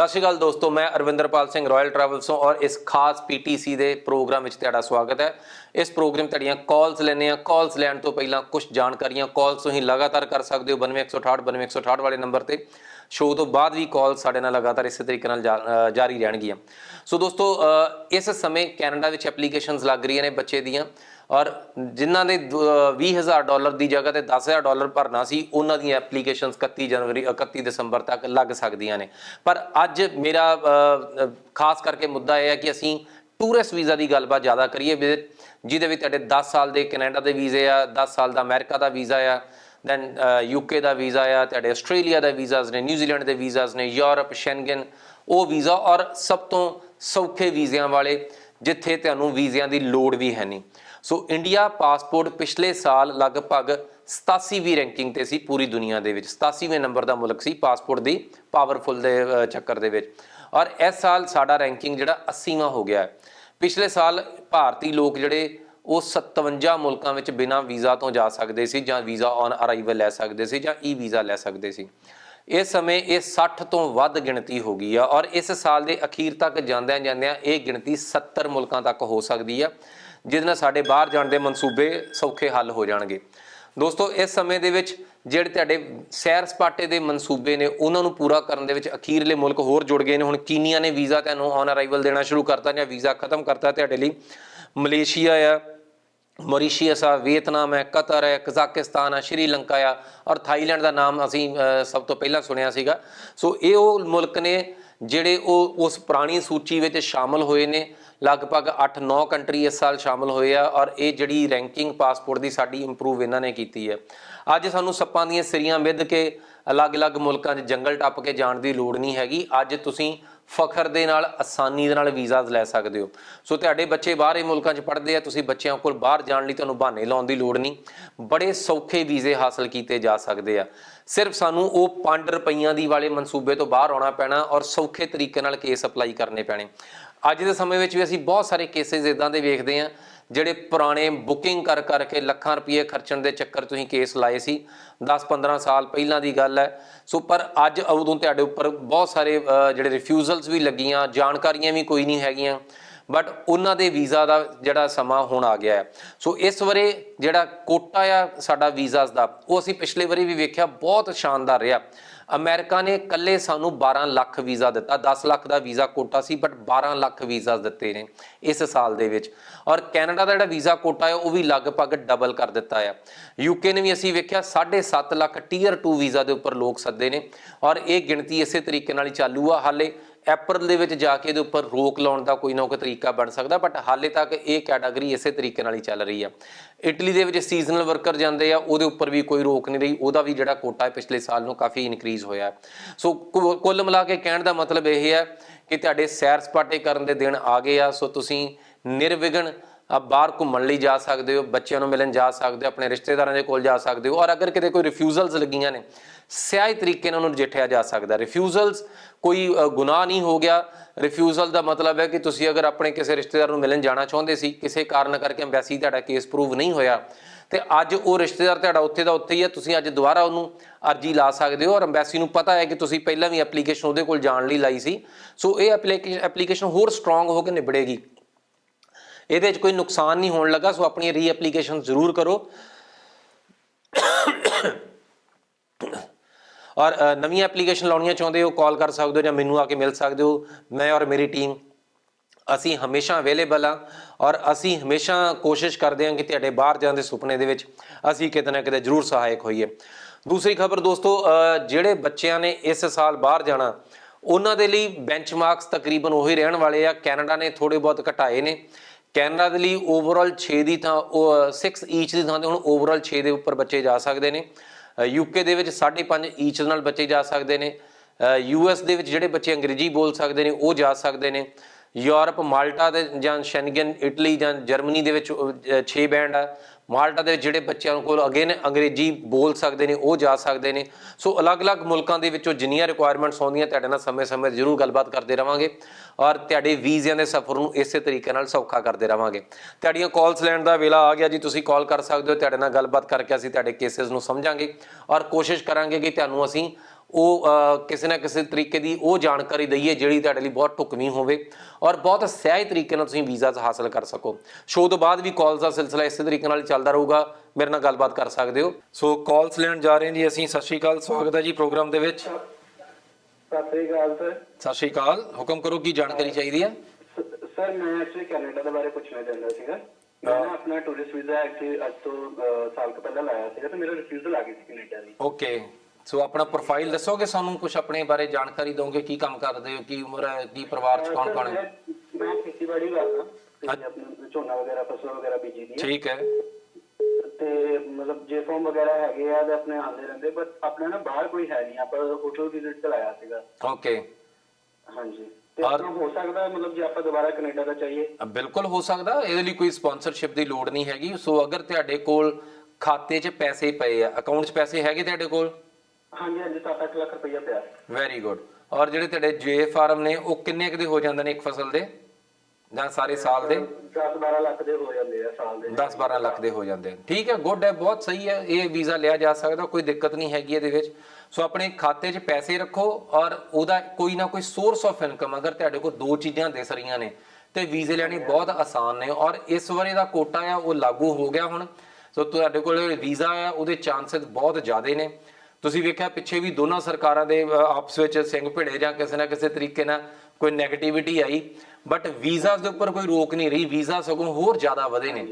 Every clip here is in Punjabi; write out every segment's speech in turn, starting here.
ਸਤਿ ਸ਼੍ਰੀ ਅਕਾਲ ਦੋਸਤੋ, ਮੈਂ ਅਰਵਿੰਦਰਪਾਲ ਸਿੰਘ ਰਾਇਲ ਟਰੈਵਲਸ ਤੋਂ ਔਰ ਇਸ ਖਾਸ ਪੀਟੀਸੀ ਦੇ ਪ੍ਰੋਗਰਾਮ ਵਿੱਚ ਤੁਹਾਡਾ ਸਵਾਗਤ ਹੈ। ਇਸ ਪ੍ਰੋਗਰਾਮ ਤੁਹਾਡੀਆਂ ਕਾਲਸ ਲੈਣੇ ਆ ਕਾਲਸ ਲੈਣ ਤੋਂ ਪਹਿਲਾਂ ਕੁਝ ਜਾਣਕਾਰੀਆਂ ਕਾਲਸ ਤੁਸੀਂ ਲਗਾਤਾਰ ਕਰ ਸਕਦੇ ਹੋ 92168 92168 ਵਾਲੇ ਨੰਬਰ ਤੇ। ਸ਼ੋਅ ਤੋਂ ਬਾਅਦ ਵੀ ਕਾਲ ਸਾਡੇ ਨਾਲ ਲਗਾਤਾਰ ਇਸੇ ਤਰੀਕੇ ਨਾਲ ਜਾ- ਜਾਰੀ ਰਹਿਣਗੀਆਂ। ਸੋ ਦੋਸਤੋ ਇਸ ਸਮੇਂ ਕੈਨੇਡਾ ਵਿੱਚ ਐਪਲੀਕੇਸ਼ਨਸ ਲੱਗ ਰਹੀਆਂ ਨੇ ਬੱਚੇ ਦੀਆਂ। ਔਰ ਜਿਨ੍ਹਾਂ ਨੇ ਦ- ਅ, 20000 ਡਾਲਰ ਦੀ ਜਗ੍ਹਾ ਤੇ 10000 ਡਾਲਰ ਭਰਨਾ ਸੀ ਉਹਨਾਂ ਦੀਆਂ ਐਪਲੀਕੇਸ਼ਨਸ 31 ਜਨਵਰੀ 31 ਦਸੰਬਰ ਤੱਕ ਲੱਗ ਸਕਦੀਆਂ ਨੇ। ਪਰ ਅੱਜ ਮੇਰਾ ਖਾਸ ਕਰਕੇ ਮੁੱਦਾ ਇਹ ਹੈ ਕਿ ਅਸੀਂ ਟੂਰਿਸਟ ਵੀਜ਼ਾ ਦੀ ਗੱਲਬਾਤ ਜ਼ਿਆਦਾ ਕਰੀਏ ਵੀ- ਜਿਹਦੇ ਵਿੱਚ ਤੁਹਾਡੇ 10 ਸਾਲ ਦੇ ਕੈਨੇਡਾ ਦੇ ਵੀਜ਼ੇ ਆ 10 ਸਾਲ ਦਾ ਅਮਰੀਕਾ ਦਾ ਵੀਜ਼ਾ ਆ ਦੈਨ ਯੂਕੇ ਦਾ ਵੀਜ਼ਾ ਆ ਤੁਹਾਡੇ ਆਸਟ੍ਰੇਲੀਆ ਦਾ ਵੀਜ਼ਾਸ ਨੇ ਨਿਊਜ਼ੀਲੈਂਡ ਦੇ ਵੀਜ਼ਾਸ ਨੇ ਯੂਰਪ ਸ਼ੈਂਗਨ ਉਹ ਵੀਜ਼ਾ ਔਰ ਸਭ ਤੋਂ ਸੌਖੇ ਵੀਜ਼ਿਆਂ ਵਾਲੇ ਜਿੱਥੇ ਤੁਹਾਨੂੰ ਵੀਜ਼ਿਆਂ ਦੀ ਲੋੜ ਵੀ ਹੈ ਨਹੀਂ। ਸੋ ਇੰਡੀਆ ਪਾਸਪੋਰਟ ਪਿਛਲੇ ਸਾਲ ਲਗਭਗ 87ਵੀਂ ਰੈਂਕਿੰਗ ਤੇ ਸੀ ਪੂਰੀ ਦੁਨੀਆ ਦੇ ਵਿੱਚ। 87ਵੇਂ ਨੰਬਰ ਦਾ ਮੁਲਕ ਸੀ ਪਾਸਪੋਰਟ ਦੀ ਪਾਵਰਫੁਲ ਦੇ ਚੱਕਰ ਦੇ ਵਿੱਚ। ਔਰ ਇਸ ਸਾਲ ਸਾਡਾ ਰੈਂਕਿੰਗ ਜਿਹੜਾ 80ਵਾਂ ਹੋ ਗਿਆ ਹੈ। ਪਿਛਲੇ ਸਾਲ ਭਾਰਤੀ ਲੋਕ ਜਿਹੜੇ ਉਹ 57 ਮੁਲਕਾਂ ਵਿੱਚ ਬਿਨਾਂ ਵੀਜ਼ਾ ਤੋਂ ਜਾ ਸਕਦੇ ਸੀ ਜਾਂ ਵੀਜ਼ਾ ਔਨ ਅਰਾਈਵਲ ਲੈ ਸਕਦੇ ਸੀ ਜਾਂ ਈ ਵੀਜ਼ਾ ਲੈ ਸਕਦੇ ਸੀ। ਇਸ ਸਮੇਂ ਇਹ 60 ਤੋਂ ਵੱਧ ਗਿਣਤੀ ਹੋ ਗਈ ਆ ਔਰ ਇਸ ਸਾਲ ਦੇ ਅਖੀਰ ਤੱਕ ਜਾਂਦਿਆਂ ਜਾਂਦਿਆਂ ਇਹ ਗਿਣਤੀ 70 ਮੁਲਕਾਂ ਤੱਕ ਹੋ ਸਕਦੀ ਆ। ਜਿਹਦੇ ਨਾਲ ਸਾਡੇ ਬਾਹਰ ਜਾਣ ਦੇ ਮਨਸੂਬੇ ਸੌਖੇ ਹੱਲ ਹੋ ਜਾਣਗੇ। ਦੋਸਤੋ, ਇਸ ਸਮੇਂ ਦੇ ਵਿੱਚ ਜਿਹੜੇ ਤੁਹਾਡੇ ਸੈਰ ਸਪਾਟੇ ਦੇ ਮਨਸੂਬੇ ਨੇ, ਉਹਨਾਂ ਨੂੰ ਪੂਰਾ ਕਰਨ ਦੇ ਵਿੱਚ ਅਖੀਰਲੇ ਮੁਲਕ ਹੋਰ ਜੁੜ ਗਏ ਨੇ। ਹੁਣ ਕੀਨੀਆ ਨੇ ਵੀਜ਼ਾ ਤੁਹਾਨੂੰ ਔਨ ਅਰਾਈਵਲ ਦੇਣਾ ਸ਼ੁਰੂ ਕਰਤਾ ਜਾਂ ਵੀਜ਼ਾ ਖਤਮ ਕਰਤਾ ਤੁਹਾਡੇ ਲਈ। ਮਲੇਸ਼ੀਆ ਆ, ਮੌਰੀਸ਼ੀਅਸ ਆ, ਵੀਅਤਨਾਮ ਹੈ ਕਤਰ ਹੈ ਕਜ਼ਾਕਿਸਤਾਨ ਆ, ਸ਼੍ਰੀਲੰਕਾ ਆ ਔਰ ਥਾਈਲੈਂਡ ਦਾ ਨਾਮ ਅਸੀਂ ਸਭ ਤੋਂ ਪਹਿਲਾਂ ਸੁਣਿਆ ਸੀਗਾ। ਸੋ ਇਹ ਉਹ ਮੁਲਕ ਨੇ ਜਿਹੜੇ ਉਹ ਉਸ ਪੁਰਾਣੀ ਸੂਚੀ ਵਿੱਚ ਸ਼ਾਮਲ ਹੋਏ ਨੇ। ਲਗਭਗ 8-9 ਕੰਟਰੀ ਇਸ ਸਾਲ ਸ਼ਾਮਲ ਹੋਏ ਆ ਔਰ ਇਹ ਜਿਹੜੀ ਰੈਂਕਿੰਗ ਪਾਸਪੋਰਟ ਦੀ ਸਾਡੀ ਇੰਪਰੂਵ ਇਹਨਾਂ ਨੇ ਕੀਤੀ ਹੈ। ਅੱਜ ਸਾਨੂੰ ਸੱਪਾਂ ਦੀਆਂ ਸਿਰੀਆਂ ਵਿੱਧ ਕੇ ਅਲੱਗ-ਅਲੱਗ ਮੁਲਕਾਂ 'ਚ ਜੰਗਲ ਟੱਪ ਕੇ ਜਾਣ ਦੀ ਲੋੜ ਨਹੀਂ ਹੈਗੀ। ਅੱਜ ਤੁਸੀਂ ਫਖਰ ਦੇ ਨਾਲ, ਆਸਾਨੀ ਦੇ ਨਾਲ ਵੀਜ਼ਾਸ ਲੈ ਸਕਦੇ ਹੋ। ਸੋ ਤੁਹਾਡੇ ਬੱਚੇ ਬਾਹਰੇ ਮੁਲਕਾਂ 'ਚ ਪੜ੍ਹਦੇ ਆ, ਤੁਸੀਂ ਬੱਚਿਆਂ ਕੋਲ ਬਾਹਰ ਜਾਣ ਲਈ ਤੁਹਾਨੂੰ ਬਹਾਨੇ ਲਾਉਣ ਦੀ ਲੋੜ ਨਹੀਂ। ਬੜੇ ਸੌਖੇ ਵੀਜ਼ੇ ਹਾਸਲ ਕੀਤੇ ਜਾ ਸਕਦੇ ਆ। ਸਿਰਫ ਸਾਨੂੰ ਉਹ 5 ਰੁਪਈਆਂ ਦੀ ਵਾਲੇ ਮਨਸੂਬੇ ਤੋਂ ਬਾਹਰ ਆਉਣਾ ਪੈਣਾ ਔਰ ਸੌਖੇ ਤਰੀਕੇ ਨਾਲ ਕੇਸ ਅਪਲਾਈ ਕਰਨੇ ਪੈਣੇ। ਅੱਜ ਦੇ ਸਮੇਂ ਵਿੱਚ ਵੀ ਅਸੀਂ ਬਹੁਤ ਸਾਰੇ ਕੇਸਿਸ ਇਦਾਂ ਦੇ ਵੇਖਦੇ ਆ ਜਿਹੜੇ ਪੁਰਾਣੇ ਬੁਕਿੰਗ ਕਰ ਕਰਕੇ ਲੱਖਾਂ ਰੁਪਏ ਖਰਚਣ ਦੇ ਚੱਕਰ ਤੁਸੀਂ ਕੇਸ ਲਾਏ ਸੀ। 10-15 ਸਾਲ ਪਹਿਲਾਂ ਦੀ ਗੱਲ ਹੈ। ਸੋ ਪਰ ਅੱਜ ਉਦੋਂ ਤੁਹਾਡੇ ਉੱਪਰ ਬਹੁਤ ਸਾਰੇ ਜਿਹੜੇ ਰਿਫਿਊਜ਼ਲਸ ਵੀ ਲੱਗੀਆਂ, ਜਾਣਕਾਰੀਆਂ ਵੀ ਕੋਈ ਨਹੀਂ ਹੈਗੀਆਂ। ਬਟ ਉਹਨਾਂ ਦੇ ਵੀਜ਼ਾ ਦਾ ਜਿਹੜਾ ਸਮਾਂ ਹੁਣ ਆ ਗਿਆ ਹੈ। ਸੋ ਇਸ ਵਾਰੇ ਜਿਹੜਾ ਕੋਟਾ ਆ ਸਾਡਾ ਵੀਜ਼ਾਸ ਦਾ, ਉਹ ਅਸੀਂ ਪਿਛਲੇ ਵਾਰੀ ਵੀ ਵੇਖਿਆ, ਬਹੁਤ ਸ਼ਾਨਦਾਰ ਰਿਹਾ। ਅਮਰੀਕਾ ਨੇ ਇਕੱਲੇ ਸਾਨੂੰ 12 ਲੱਖ ਵੀਜ਼ਾ ਦਿੱਤਾ। 10 ਲੱਖ ਦਾ ਵੀਜ਼ਾ ਕੋਟਾ ਸੀ ਬਟ 12 ਲੱਖ ਵੀਜ਼ਾ ਦਿੱਤੇ ਨੇ ਇਸ ਸਾਲ ਦੇ ਵਿੱਚ। ਔਰ ਕੈਨੇਡਾ ਦਾ ਜਿਹੜਾ ਵੀਜ਼ਾ ਕੋਟਾ ਹੈ, ਉਹ ਵੀ ਲਗਭਗ ਡਬਲ ਕਰ ਦਿੱਤਾ ਹੈ ਯੂਕੇ ਨੇ ਵੀ ਅਸੀਂ ਵੇਖਿਆ 7.5 ਲੱਖ ਟੀਅਰ 2 ਵੀਜ਼ਾ ਦੇ ਉੱਪਰ ਲੋਕ ਸੱਦੇ ਨੇ। ਔਰ ਇਹ ਗਿਣਤੀ ਇਸੇ ਤਰੀਕੇ ਨਾਲ ਹੀ ਚਾਲੂ ਆ। ਹਾਲੇ ਅਪ੍ਰੈਲ ਦੇ ਵਿੱਚ ਜਾ ਕੇ ਇਹਦੇ ਉੱਪਰ ਰੋਕ ਲਾਉਣ ਦਾ ਕੋਈ ਨਾ ਕੋਈ ਤਰੀਕਾ ਬਣ ਸਕਦਾ ਬਟ ਹਾਲੇ ਤੱਕ ਇਹ ਕੈਟਾਗਰੀ ਇਸੇ ਤਰੀਕੇ ਨਾਲ ਹੀ ਚੱਲ ਰਹੀ ਆ। ਇਟਲੀ ਦੇ ਵਿੱਚ ਸੀਜ਼ਨਲ ਵਰਕਰ ਜਾਂਦੇ ਆ, ਉਹਦੇ ਉੱਪਰ ਵੀ ਕੋਈ ਰੋਕ ਨਹੀਂ ਰਹੀ, ਉਹਦਾ ਵੀ ਜਿਹੜਾ ਕੋਟਾ ਹੈ ਪਿਛਲੇ ਸਾਲ ਨੂੰ ਕਾਫੀ ਇਨਕਰੀਜ਼ ਹੋਇਆ। ਸੋ ਕੁ- ਕੁੱਲ ਮਿਲਾ ਕੇ ਕਹਿਣ ਦਾ ਮਤਲਬ ਇਹ ਹੈ ਕਿ ਤੁਹਾਡੇ ਸੈਰ ਸਪਾਟੇ ਕਰਨ ਦੇ ਦਿਨ ਆ ਗਏ ਆ ਸੋ ਤੁਸੀਂ ਨਿਰਵਿਘਨ ਆ ਬਾਹਰ ਘੁੰਮਣ ਲਈ ਜਾ ਸਕਦੇ ਹੋ, ਬੱਚਿਆਂ ਨੂੰ ਮਿਲਣ ਜਾ ਸਕਦੇ ਹੋ, ਆਪਣੇ ਰਿਸ਼ਤੇਦਾਰਾਂ ਦੇ ਕੋਲ ਜਾ ਸਕਦੇ ਹੋ, ਔਰ ਅਗਰ ਕਿਤੇ ਕੋਈ ਰਿਫਿਊਜ਼ਲਸ ਲੱਗੀਆਂ ਨੇ, ਸਿਆਹੀ ਤਰੀਕੇ ਨਾਲ ਉਹਨੂੰ ਨਜਿੱਠਿਆ ਜਾ ਸਕਦਾ। ਰਿਫਿਊਜ਼ਲਸ ਕੋਈ ਗੁਨਾਹ ਨਹੀਂ ਹੋ ਗਿਆ। ਰਿਫਿਊਜ਼ਲ ਦਾ ਮਤਲਬ ਹੈ ਕਿ ਤੁਸੀਂ ਅਗਰ ਆਪਣੇ ਕਿਸੇ ਰਿਸ਼ਤੇਦਾਰ ਨੂੰ ਮਿਲਣ ਜਾਣਾ ਚਾਹੁੰਦੇ ਸੀ, ਕਿਸੇ ਕਾਰਨ ਕਰਕੇ ਐਮਬੈਸੀ ਤੁਹਾਡਾ ਕੇਸ ਪ੍ਰੂਵ ਨਹੀਂ ਹੋਇਆ, ਤੇ ਅੱਜ ਉਹ ਰਿਸ਼ਤੇਦਾਰ ਤੁਹਾਡਾ ਉੱਥੇ ਦਾ ਉੱਥੇ ਹੀ ਹੈ, ਤੁਸੀਂ ਅੱਜ ਦੁਬਾਰਾ ਉਹਨੂੰ ਅਰਜੀ ਲਾ ਸਕਦੇ ਹੋ, ਔਰ ਐਮਬੈਸੀ ਨੂੰ ਪਤਾ ਹੈ ਕਿ ਤੁਸੀਂ ਪਹਿਲਾਂ ਵੀ ਐਪਲੀਕੇਸ਼ਨ ਉਹਦੇ ਕੋਲ ਜਾਣ ਲਈ ਲਾਈ ਸੀ। ਸੋ ਇਹ ਐਪਲੀਕੇਸ਼ਨ ਐਪਲੀਕੇਸ਼ਨ ਹੋਰ ਸਟਰੋਂਗ ਹੋ ਕੇ ਨਿਬੜੇਗੀ। ਇਹਦੇ 'ਚ ਕੋਈ ਨੁਕਸਾਨ ਨਹੀਂ ਹੋਣ ਲੱਗਾ ਸੋ ਆਪਣੀ ਰੀ ਐਪਲੀਕੇਸ਼ਨ ਜ਼ਰੂਰ ਕਰੋ। ਔਰ ਅ, ਨਵੀਂ ਐਪਲੀਕੇਸ਼ਨ ਲਾਉਣੀਆਂ ਚਾਹੁੰਦੇ ਹੋ ਕਾਲ ਕਰ ਸਕਦੇ ਹੋ ਜਾਂ ਮੈਨੂੰ ਆ ਕੇ ਮਿਲ ਸਕਦੇ ਹੋ ਮੈਂ ਔਰ ਮੇਰੀ ਟੀਮ ਅਸੀਂ ਹਮੇਸ਼ਾ ਅਵੇਲੇਬਲ ਆ ਔਰ ਅਸੀਂ ਹਮੇਸ਼ਾ ਕੋਸ਼ਿਸ਼ ਕਰਦੇ ਹਾਂ ਕਿ ਤੁਹਾਡੇ ਬਾਹਰ ਜਾਣ ਦੇ ਸੁਪਨੇ ਦੇ ਵਿੱਚ ਅਸੀਂ ਕਿਤੇ ਨਾ ਕਿਤੇ ਜ਼ਰੂਰ ਸਹਾਇਕ ਹੋਈਏ। ਦੂਸਰੀ ਖਬਰ ਦੋਸਤੋ ਜਿਹੜੇ ਬੱਚਿਆਂ ਨੇ ਇਸ ਸਾਲ ਬਾਹਰ ਜਾਣਾ ਉਹਨਾਂ ਦੇ ਲਈ ਬੈਂਚਮਾਰਕਸ ਤਕਰੀਬਨ ਉਹੀ ਰਹਿਣ ਵਾਲੇ ਆ ਕੈਨੇਡਾ ਨੇ ਥੋੜੇ ਬਹੁਤ ਘਟਾਏ ਨੇ। ਕੈਨੇਡਾ ਦੇ ਲਈ ਓਵਰਆਲ 6 ਦੀ ਥਾਂ 6 ਈਚ ਦੀ ਥਾਂ ਤੇ ਹੁਣ ਓਵਰਆਲ 6 ਦੇ ਉੱਪਰ ਬੱਚੇ ਜਾ ਸਕਦੇ ਨੇ। ਯੂਕੇ ਦੇ ਵਿੱਚ 5.5 ਈਚ ਨਾਲ ਬੱਚੇ ਜਾ ਸਕਦੇ ਨੇ। ਯੂਐਸ ਦੇ ਵਿੱਚ ਜਿਹੜੇ ਬੱਚੇ ਅੰਗਰੇਜ਼ੀ ਬੋਲ ਸਕਦੇ ਨੇ, ਉਹ ਜਾ ਸਕਦੇ ਨੇ। ਯੂਰਪ, ਮਾਲਟਾ ਦੇ ਜਾਂ ਸ਼ੈਂਗਨ ਇਟਲੀ ਜਾਂ ਜਰਮਨੀ ਦੇ ਵਿੱਚ 6 ਬੈਂਡ ਆ। ਮਾਲਟਾ ਦੇ ਜਿਹੜੇ ਬੱਚਿਆਂ ਕੋਲ ਅਗੇ ਨੇ, ਅੰਗਰੇਜ਼ੀ ਬੋਲ ਸਕਦੇ ਨੇ, ਉਹ ਜਾ ਸਕਦੇ ਨੇ। ਸੋ ਅਲੱਗ-ਅਲੱਗ ਮੁਲਕਾਂ ਦੇ ਵਿੱਚੋਂ ਜਿੰਨੀਆਂ ਰਿਕੁਆਇਰਮੈਂਟਸ ਆਉਂਦੀਆਂ, ਤੁਹਾਡੇ ਨਾਲ ਸਮੇਂ-ਸਮੇਂ ਜ਼ਰੂਰ ਗੱਲਬਾਤ ਕਰਦੇ ਰਵਾਂਗੇ। ਔਰ ਤੁਹਾਡੇ ਵੀਜ਼ਿਆਂ ਦੇ ਸਫ਼ਰ ਨੂੰ ਇਸੇ ਤਰੀਕੇ ਨਾਲ ਸੌਖਾ ਕਰਦੇ ਰਵਾਂਗੇ। ਤੁਹਾਡੀਆਂ ਕਾਲਸ ਲੈਣ ਦਾ ਵੇਲਾ ਆ ਗਿਆ ਜੀ, ਤੁਸੀਂ ਕਾਲ ਕਰ ਸਕਦੇ ਹੋ, ਤੁਹਾਡੇ ਨਾਲ ਗੱਲਬਾਤ ਕਰਕੇ ਅਸੀਂ ਤੁਹਾਡੇ ਕੇਸਿਸ ਨੂੰ ਸਮਝਾਂਗੇ। ਔਰ ਕੋਸ਼ਿਸ਼ ਕਰਾਂਗੇ ਕਿ ਤੁਹਾਨੂੰ ਅਸੀਂ ਉਹ ਕਿਸੇ ਨਾ ਕਿਸੇ ਤਰੀਕੇ ਦੀ ਉਹ ਜਾਣਕਾਰੀ ਦਈਏ ਜਿਹੜੀ ਤੁਹਾਡੇ ਲਈ ਬਹੁਤ ਢੁਕਵੀਂ ਹੋਵੇ ਔਰ ਬਹੁਤ ਸਹਿਜ ਤਰੀਕੇ ਨਾਲ ਤੁਸੀਂ ਵੀਜ਼ਾ ਹਾਸਲ ਕਰ ਸਕੋ। ਸ਼ੋਅ ਤੋਂ ਬਾਅਦ ਵੀ ਕਾਲਸ ਦਾ ਸਿਲਸਿਲਾ ਇਸੇ ਤਰੀਕੇ ਨਾਲ ਚੱਲਦਾ ਰਹੂਗਾ। ਮੇਰੇ ਨਾਲ ਗੱਲਬਾਤ ਕਰ ਸਕਦੇ ਹੋ? ਸੋ ਕਾਲਸ ਲੈਣ ਜਾ ਰਹੇ ਹਾਂ ਜੀ ਅਸੀਂ। ਸਤਿ ਸ਼੍ਰੀ ਅਕਾਲ ਸਵਾਗਤ ਹੈ ਜੀ ਪ੍ਰੋਗਰਾਮ ਦੇ ਵਿੱਚ। ਸਤਿ ਸ੍ਰੀ ਅਕਾਲ ਸਰ। ਸਤਿ ਸ਼੍ਰੀ ਅਕਾਲ। ਹੁਕਮ ਕਰੋ ਕੀ ਜਾਣਕਾਰੀ ਚਾਹੀਦੀ ਹੈ? ਸਰ ਮੈਂ ਐਕਚੁਅਲੀ ਕੈਨੇਡਾ ਦੇ ਬਾਰੇ ਪੁੱਛਣਾ ਚਾਹੁੰਦਾ ਸੀਗਾ। ਮੈਂ ਆਪਣਾ ਟੂਰਿਸਟ ਵੀਜ਼ਾ ਐਕਚੁਅਲੀ ਅੱਜ ਤੋਂ ਸਾਲ ਕੁ ਪਹਿਲਾਂ ਲਾਇਆ ਸੀਗਾ ਤੇ ਮੇਰਾ ਰਿਫਿਊਜ਼ਲ ਆ ਗਈ ਸੀ ਕੈਨੇਡਾ ਦੀ। ਓਕੇ ਸੋ ਆਪਣਾ ਪ੍ਰੋਫਾਈਲ ਦੱਸੋਗੇ ਸਾਨੂੰ? ਕੁਝ ਆਪਣੇ ਬਾਰੇ ਜਾਣਕਾਰੀ ਦਿਓਗੇ ਕੀ ਕੰਮ ਕਰਦੇ ਹੋ? ਕੀ ਉਮਰ ਹੈ? ਕੀ ਪਰਿਵਾਰ ਚ ਕੌਣ ਕੌਣ ਹੈ? ਮੈਂ- ਖੇਤੀਬਾੜੀ ਕਰਦਾ। ਤੇ ਆਪਣਾ ਝੋਨਾ ਵਗੈਰਾ ਫਸਲ ਵਗੈਰਾ ਬੀਜੀ ਦੀ ਹੈ। ਠੀਕ ਹੈ। ਤੇ ਮਤਲਬ ਜੇ ਫਾਰਮ ਵਗੈਰਾ ਹੈਗੇ ਆ ਤੇ ਆਪਣੇ ਆਉਂਦੇ ਰਹਿੰਦੇ ਬਟ ਆਪਣੇ ਨਾ ਬਾਹਰ ਕੋਈ ਹੈ ਨਹੀਂ। ਆਪਾਂ ਹੋਟਲ ਵਿਜ਼ਿਟ ਤੇ ਲਾਇਆ ਸੀਗਾ। ਓਕੇ ਹਾਂਜੀ। ਤੇ ਆਪਣਾ ਹੋ ਸਕਦਾ ਹੈ ਮਤਲਬ ਜੇ ਆਪਾਂ ਦੁਬਾਰਾ ਕੈਨੇਡਾ ਦਾ ਚਾਹੀਏ। ਬਿਲਕੁਲ ਹੋ ਸਕਦਾ। ਇਹਦੇ ਲਈ ਕੋਈ ਸਪਾਂਸਰਸ਼ਿਪ ਦੀ ਲੋੜ ਨਹੀਂ ਹੈਗੀ। ਸੋ ਅਗਰ ਤੁਹਾਡੇ ਕੋਲ ਖਾਤੇ 'ਚ ਪੈਸੇ ਪਏ ਆ ਅਕਾਊਂਟ 'ਚ ਪੈਸੇ ਹੈਗੇ ਤੁਹਾਡੇ ਕੋਲ? ਹਾਂਜੀ ਹਾਂਜੀ 7-8 ਲੱਖ ਰੁਪਈਆ ਪਿਆ। ਵੈਰੀ ਗੁੱਡ ਔਰ ਜਿਹੜੇ ਤੁਹਾਡੇ ਜੇ ਫਾਰਮ ਨੇ ਉਹ ਕਿੰਨੇ ਕੁ ਦੇ ਹੋ ਜਾਂਦੇ ਨੇ ਇੱਕ ਫਸਲ ਦੇ? ਜਾਂ ਸਾਰੇ ਸਾਲ ਦੇ? 10-12 ਲੱਖ ਦੇ ਹੋ ਜਾਂਦੇ ਆ ਸਾਲ ਦੇ। 10-12 ਲੱਖ ਦੇ ਹੋ ਜਾਂਦੇ ਨੇ। ਠੀਕ ਹੈ ਗੁੱਡ ਹੈ ਬਹੁਤ ਸਹੀ ਹੈ। ਇਹ ਵੀਜ਼ਾ ਲਿਆ ਜਾ ਸਕਦਾ ਕੋਈ ਦਿੱਕਤ ਨਹੀਂ ਹੈਗੀ ਇਹਦੇ ਵਿੱਚ। ਸੋ ਆਪਣੇ ਖਾਤੇ 'ਚ ਪੈਸੇ ਰੱਖੋ ਔਰ ਉਹਦਾ ਕੋਈ ਨਾ ਕੋਈ ਸੋਰਸ ਆਫ ਇਨਕਮ ਅਗਰ ਤੁਹਾਡੇ ਕੋਲ ਦੋ ਚੀਜ਼ਾਂ ਦਿਸ ਰਹੀਆਂ ਨੇ ਤੇ ਵੀਜ਼ੇ ਲੈਣੇ ਬਹੁਤ ਆਸਾਨ ਨੇ। ਔਰ ਇਸ ਵਾਰੀ ਦਾ ਕੋਟਾ ਆ ਉਹ ਲਾਗੂ ਹੋ ਗਿਆ ਹੁਣ। ਸੋ ਤੁਹਾਡੇ ਕੋਲ ਵੀਜ਼ਾ ਆ ਉਹਦੇ ਚਾਂਸਸ ਬਹੁਤ ਜ਼ਿਆਦੇ ਨੇ। ਤੁਸੀਂ ਵੇਖਿਆ ਪਿੱਛੇ ਵੀ ਦੋਨਾਂ ਸਰਕਾਰਾਂ ਦੇ ਆਪਸ ਵਿੱਚ ਸਿੰਘ ਭਿੜੇ ਜਾਂ ਕਿਸੇ ਨਾ ਕਿਸੇ ਤਰੀਕੇ ਨਾਲ ਕੋਈ 네ਗੇਟਿਵਿਟੀ ਆਈ ਬਟ ਵੀਜ਼ਾਸ ਦੇ ਉੱਪਰ ਕੋਈ ਰੋਕ ਨਹੀਂ ਰਹੀ ਵੀਜ਼ਾ ਸਗੋਂ ਹੋਰ ਜ਼ਿਆਦਾ ਵਧੇ ਨੇ।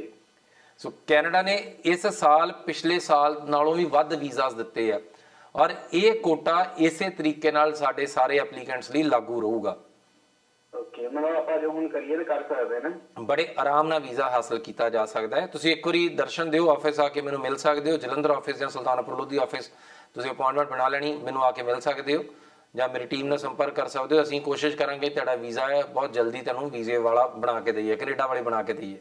ਸੋ ਕੈਨੇਡਾ ਨੇ ਇਸ ਸਾਲ ਪਿਛਲੇ ਸਾਲ ਨਾਲੋਂ ਵੀ ਵੱਧ ਵੀਜ਼ਾਸ ਦਿੱਤੇ ਆ ਔਰ ਇਹ ਕੋਟਾ ਇਸੇ ਤਰੀਕੇ ਨਾਲ ਸਾਡੇ ਸਾਰੇ ਐਪਲੀਕੈਂਟਸ ਲਈ ਲਾਗੂ ਰਹੂਗਾ। ਓਕੇ ਮਤਲਬ ਆਪਾਂ ਜੋ ਹੁਣ ਕਰੀਏ ਤੇ ਕਰ ਸਕਦੇ ਨਾ। ਬੜੇ ਆਰਾਮ ਨਾਲ ਵੀਜ਼ਾ ਹਾਸਲ ਕੀਤਾ ਜਾ ਸਕਦਾ ਹੈ। ਤੁਸੀਂ ਇੱਕ ਵਾਰੀ ਦਰਸ਼ਨ ਦਿਓ ਆਫਿਸ ਆ ਕੇ ਮੈਨੂੰ ਮਿਲ ਸਕਦੇ ਹੋ ਜਲੰਧਰ ਆਫਿਸ ਜਾਂ ਸੁਲਤਾਨਪੁਰ ਲੋਧੀ ਆਫਿਸ ਤੁਸੀਂ ਅਪਾਇੰਟਮੈਂਟ ਬਣਾ ਲੈਣੀ ਮੈਨੂੰ ਆ ਕੇ ਮਿਲ ਸਕਦੇ ਹੋ ਜਾਂ ਮੇਰੀ ਟੀਮ ਨਾਲ ਸੰਪਰਕ ਕਰ ਸਕਦੇ ਹੋ। ਅਸੀਂ ਕੋਸ਼ਿਸ਼ ਕਰਾਂਗੇ ਤੁਹਾਡਾ ਵੀਜ਼ਾ ਹੈ ਬਹੁਤ ਜਲਦੀ ਤੁਹਾਨੂੰ ਵੀਜ਼ੇ ਵਾਲਾ ਬਣਾ ਕੇ ਦਈਏ ਕੈਨੇਡਾ ਵਾਲੇ ਬਣਾ ਕੇ ਦਈਏ।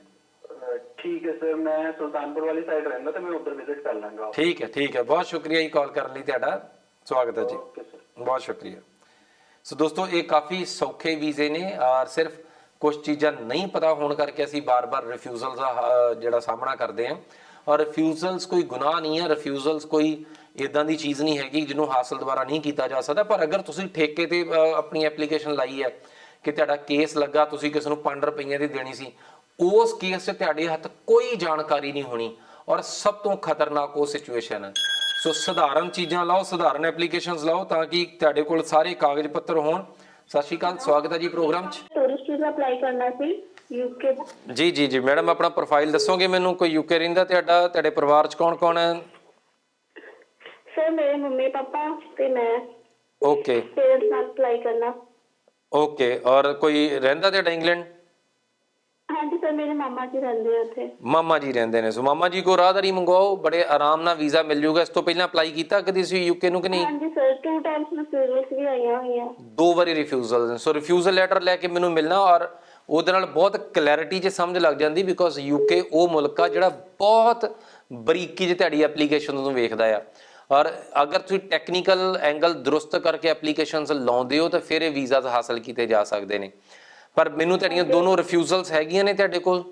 ਠੀਕ ਹੈ ਸਰ ਮੈਂ ਸੁਲਤਾਨਪੁਰ ਵਾਲੀ ਸਾਈਡ ਰਹਿੰਦਾ ਤੇ ਮੈਂ ਉੱਧਰ ਵਿਜ਼ਿਟ ਕਰ ਲਾਂਗਾ। ਠੀਕ ਹੈ ਠੀਕ ਹੈ। ਬਹੁਤ ਸ਼ੁਕਰੀਆ ਜੀ ਕਾਲ ਕਰਨ ਲਈ ਤੁਹਾਡਾ। ਸਵਾਗਤ ਹੈ ਜੀ। ਬਹੁਤ ਸ਼ੁਕਰੀਆ। ਸੋ ਦੋਸਤੋ ਇਹ ਕਾਫੀ ਸੌਖੇ ਵੀਜ਼ੇ ਨੇ ਔਰ ਸਿਰਫ ਕੁਝ ਚੀਜ਼ਾਂ ਨਹੀਂ ਪਤਾ ਹੋਣ ਕਰਕੇ ਅਸੀਂ ਬਾਰ-ਬਾਰ ਰਿਫਿਊਜ਼ਲ ਦਾ ਜਿਹੜਾ ਸਾਹਮਣਾ ਕਰਦੇ ਹਾਂ। ਔਰ ਰਿਫਿਊਜ਼ਲਸ ਕੋਈ ਗੁਨਾਹ ਨਹੀਂ ਹੈ ਰਿਫਿਊਜ਼ਲਸ ਕੋਈ ਇਦਾਂ ਦੀ ਚੀਜ਼ ਨਹੀਂ ਹੈਗੀ ਜਿਹਨੂੰ ਹਾਸਲ ਦੁਬਾਰਾ ਨਹੀਂ ਕੀਤਾ ਜਾ ਸਕਦਾ। ਪਰ ਅਗਰ ਤੁਸੀਂ ਠੇਕੇ ਤੇ ਆਪਣੀ ਐਪਲੀਕੇਸ਼ਨ ਲਾਈ ਹੈ ਕਿ ਤੁਹਾਡਾ ਕੇਸ ਲੱਗਾ ਤੁਸੀਂ ਕਿਸੇ ਨੂੰ 5 ਰੁਪਈਆਂ ਦੀ ਦੇਣੀ ਸੀ ਉਸ ਕੇਸ 'ਚ ਤੁਹਾਡੇ ਹੱਥ ਕੋਈ ਜਾਣਕਾਰੀ ਨਹੀਂ ਹੋਣੀ ਔਰ ਸਭ ਤੋਂ ਖਤਰਨਾਕ ਉਹ ਸਿਚੁਏਸ਼ਨ ਹੈ। ਸੋ ਸਧਾਰਨ ਚੀਜ਼ਾਂ ਲਾਓ ਸਧਾਰਨ ਐਪਲੀਕੇਸ਼ਨਸ ਲਾਓ ਤਾਂ ਕਿ ਤੁਹਾਡੇ ਕੋਲ ਸਾਰੇ ਕਾਗਜ਼ ਪੱਤਰ ਹੋਣ। ਸਤਿ ਸ਼੍ਰੀ ਅਕਾਲ ਸਵਾਗਤ ਹੈ ਜੀ ਪ੍ਰੋਗਰਾਮ 'ਚ। ਟੂਰਿਸਟ ਵੀਜ਼ਾ ਅਪਲਾਈ ਕਰਨਾ ਸੀ ਯੂਕੇ ਜੀ ਜੀ ਜੀ ਮੈਡਮ ਆਪਣਾ ਪ੍ਰੋਫਾਈਲ ਦੱਸੋਗੇ ਮੈਨੂੰ? ਕੋਈ ਯੂਕੇ ਰਹਿੰਦਾ ਤੁਹਾਡਾ ਤੁਹਾਡੇ ਪਰਿਵਾਰ 'ਚ ਕੌਣ ਕੌਣ ਹੈ? ਸਰ ਮੇਰੇ ਮੰਮੀ ਪਾਪਾ ਤੇ ਮੈਂ। ਓਕੇ ਪੇਰੈਂਟਸ ਨਾਲ ਅਪਲਾਈ ਕਰਨਾ। ਓਕੇ ਔਰ ਕੋਈ ਰਹਿੰਦਾ ਤੁਹਾਡਾ ਇੰਗਲੈਂਡ? ਹਾਂਜੀ ਸਰ ਮੇਰੇ ਮਾਮਾ ਜੀ ਰਹਿੰਦੇ ਆ ਉੱਥੇ। ਮਾਮਾ ਜੀ ਰਹਿੰਦੇ ਨੇ। ਸੋ ਮਾਮਾ ਜੀ ਕੋ ਰਾਹਦਾਰੀ ਮੰਗਵਾਓ ਬੜੇ ਆਰਾਮ ਨਾਲ ਵੀਜ਼ਾ ਮਿਲ ਜਾਊਗਾ ਇਸ ਤੋਂ ਪਹਿਲਾਂ ਅਪਲਾਈ ਕੀਤਾ ਕਦੀ ਤੁਸੀਂ ਯੂਕੇ ਨੂੰ ਕਿ ਨਹੀਂ? ਹਾਂਜੀ ਸਰ ਟੂ ਟਾਈਮਸ ਰਿਫਿਊਜ਼ਲਸ ਵੀ ਆਈਆਂ ਹੋਈਆਂ ਦੋ ਵਾਰੀ ਰਿਫਿਊਜ਼ਲ ਸੋ ਰਿਫਿਊਜ਼ਲ ਲੈਟਰ ਲੈ ਕੇ ਮੈਨੂੰ ਮਿਲਣਾ ਔਰ ਉਹਦੇ ਨਾਲ ਬਹੁਤ ਕਲੈਰਿਟੀ 'ਚ ਸਮਝ ਲੱਗ ਜਾਂਦੀ ਬਿਕੋਜ਼ ਯੂਕੇ ਉਹ ਮੁਲਕ ਆ ਜਿਹੜਾ ਬਹੁਤ ਬਰੀਕੀ 'ਚ ਤੁਹਾਡੀ ਐਪਲੀਕੇਸ਼ਨ ਨੂੰ ਵੇਖਦਾ ਆ। ਔਰ ਅਗਰ ਤੁਸੀਂ ਟੈਕਨੀਕਲ ਐਂਗਲ ਦਰੁਸਤ ਕਰਕੇ ਐਪਲੀਕੇਸ਼ਨਸ ਲਾਉਂਦੇ ਹੋ ਤਾਂ ਫਿਰ ਇਹ ਵੀਜ਼ਾਸ ਹਾਸਲ ਕੀਤੇ ਜਾ ਸਕਦੇ ਨੇ। ਪਰ ਮੈਨੂੰ ਤੁਹਾਡੀਆਂ ਦੋਨੋਂ ਰਿਫਿਊਜ਼ਲਸ ਹੈਗੀਆਂ ਨੇ ਤੁਹਾਡੇ ਕੋਲ?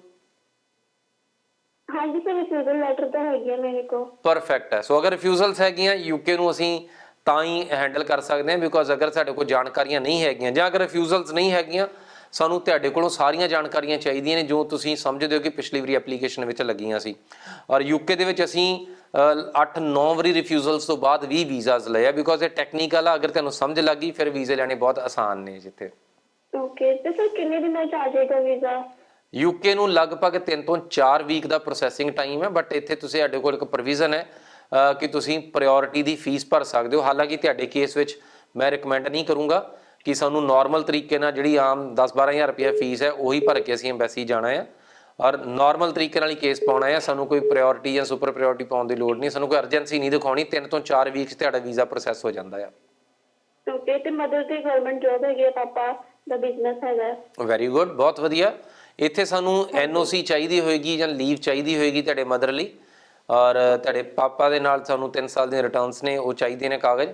ਹਾਂਜੀ ਸਰ ਰਿਫਿਊਜ਼ਲ ਲੈਟਰ ਤਾਂ ਹੈਗੀਆਂ ਮੇਰੇ ਕੋਲ। ਪਰਫੈਕਟ ਹੈ। ਸੋ ਅਗਰ ਰਿਫਿਊਜ਼ਲਸ ਹੈਗੀਆਂ ਯੂਕੇ ਨੂੰ ਅਸੀਂ ਤਾਂ ਹੀ ਹੈਂਡਲ ਕਰ ਸਕਦੇ ਹਾਂ ਬਿਕੋਜ਼ ਅਗਰ ਸਾਡੇ ਕੋਲ ਜਾਣਕਾਰੀਆਂ ਨਹੀਂ ਹੈਗੀਆਂ ਜਾਂ ਅਗਰ ਰਿਫਿਊਜ਼ਲਸ ਨਹੀਂ ਹੈਗੀਆਂ ਸਾਨੂੰ ਤੁਹਾਡੇ ਕੋਲੋਂ ਸਾਰੀਆਂ ਜਾਣਕਾਰੀਆਂ ਚਾਹੀਦੀਆਂ ਨੇ ਜੋ ਤੁਸੀਂ ਸਮਝਦੇ ਹੋ ਕਿ ਪਿਛਲੀ ਵਾਰੀ ਐਪਲੀਕੇਸ਼ਨ ਵਿੱਚ ਲੱਗੀਆਂ ਸੀ। ਔਰ ਯੂਕੇ ਦੇ ਵਿੱਚ ਅਸੀਂ 8-9 ਵਾਰੀ ਰਿਫਿਊਜ਼ਲਸ ਤੋਂ ਬਾਅਦ ਵੀ ਵੀਜ਼ਾਸ ਲਏ ਆ ਬਿਕੋਜ਼ ਇਹ ਟੈਕਨੀਕਲ ਆ ਅਗਰ ਤੁਹਾਨੂੰ ਸਮਝ ਲੱਗੀ ਫਿਰ ਵੀਜ਼ੇ ਲੈਣੇ ਬਹੁਤ ਆਸਾਨ ਨੇ ਜਿੱਥੇ। ਓਕੇ ਤੇ ਸਰ ਕਿੰਨੇ ਦਿਨਾਂ ਚ ਆ ਜਾਏਗਾ ਵੀਜ਼ਾ ਯੂਕੇ ਨੂੰ ਲਗਭਗ 3 ਤੋਂ 4 ਵੀਕ ਦਾ ਪ੍ਰੋਸੈਸਿੰਗ ਟਾਈਮ ਹੈ ਬਟ ਇੱਥੇ ਤੁਸੀਂ ਸਾਡੇ ਕੋਲ ਇੱਕ ਪ੍ਰੋਵੀਜ਼ਨ ਹੈ ਕਿ ਤੁਸੀਂ ਪ੍ਰਾਇੋਰਟੀ ਦੀ ਫੀਸ ਭਰ ਸਕਦੇ ਹੋ। ਹਾਲਾਂਕਿ ਤੁਹਾਡੇ ਕੇਸ ਵਿੱਚ ਮੈਂ ਰეკਮੈਂਡ ਨਹੀਂ ਕਰੂੰਗਾ ਕਿ ਸਾਨੂੰ ਨਾਰਮਲ ਤਰੀਕੇ ਨਾਲ ਜਿਹੜੀ ਆਮ 10-12000 ਰੁਪਏ ਫੀਸ ਹੈ ਉਹੀ ਭਰ ਕੇ ਅਸੀਂ ਐਮਬੈਸੀ ਜਾਣਾ ਹੈ। ਔਰ ਨਾਰਮਲ ਤਰੀਕੇ ਨਾਲ ਹੀ ਕੇਸ ਪਾਉਣਾ ਹੈ। ਸਾਨੂੰ ਕੋਈ ਪ੍ਰਾਇੋਰਟੀ ਜਾਂ ਸੁਪਰ ਪ੍ਰਾਇੋਰਟੀ ਪਾਉਣ ਦੀ ਲੋੜ ਨਹੀਂ। ਸਾਨੂੰ ਕੋਈ ਅਰਜੈਂਸੀ ਨਹੀਂ ਦਿਖਾਉਣੀ। 3 ਤੋਂ 4 ਵੀਕ 'ਚ ਤੁਹਾਡਾ ਵੀਜ਼ਾ ਪ੍ਰੋਸੈਸ ਹੋ ਜਾਂਦਾ ਹੈ। ਓਕੇ ਤੇ ਮਦਰ ਦੀ ਗਵਰਨਮੈਂਟ ਜੌਬ ਹੈਗੀ ਆ ਪਾਪਾ ਦਾ ਬਿਜ਼ਨਸ ਹੈਗਾ ਵੈਰੀ ਗੁੱਡ ਬਹੁਤ ਵਧੀਆ। ਇੱਥੇ ਸਾਨੂੰ ਐਨਓਸੀ ਚਾਹੀਦੀ ਹੋਏਗੀ ਜਾਂ ਲੀਵ ਚਾਹੀਦੀ ਹੋਏਗੀ ਤੁਹਾਡੇ ਮਦਰ ਲਈ। ਔਰ ਤੁਹਾਡੇ ਪਾਪਾ ਦੇ ਨਾਲ ਸਾਨੂੰ 3 ਸਾਲ ਦੀਆਂ ਰਿਟਰਨਸ ਨੇ। ਉਹ ਚਾਹੀਦੇ ਨੇ ਕਾਗਜ਼।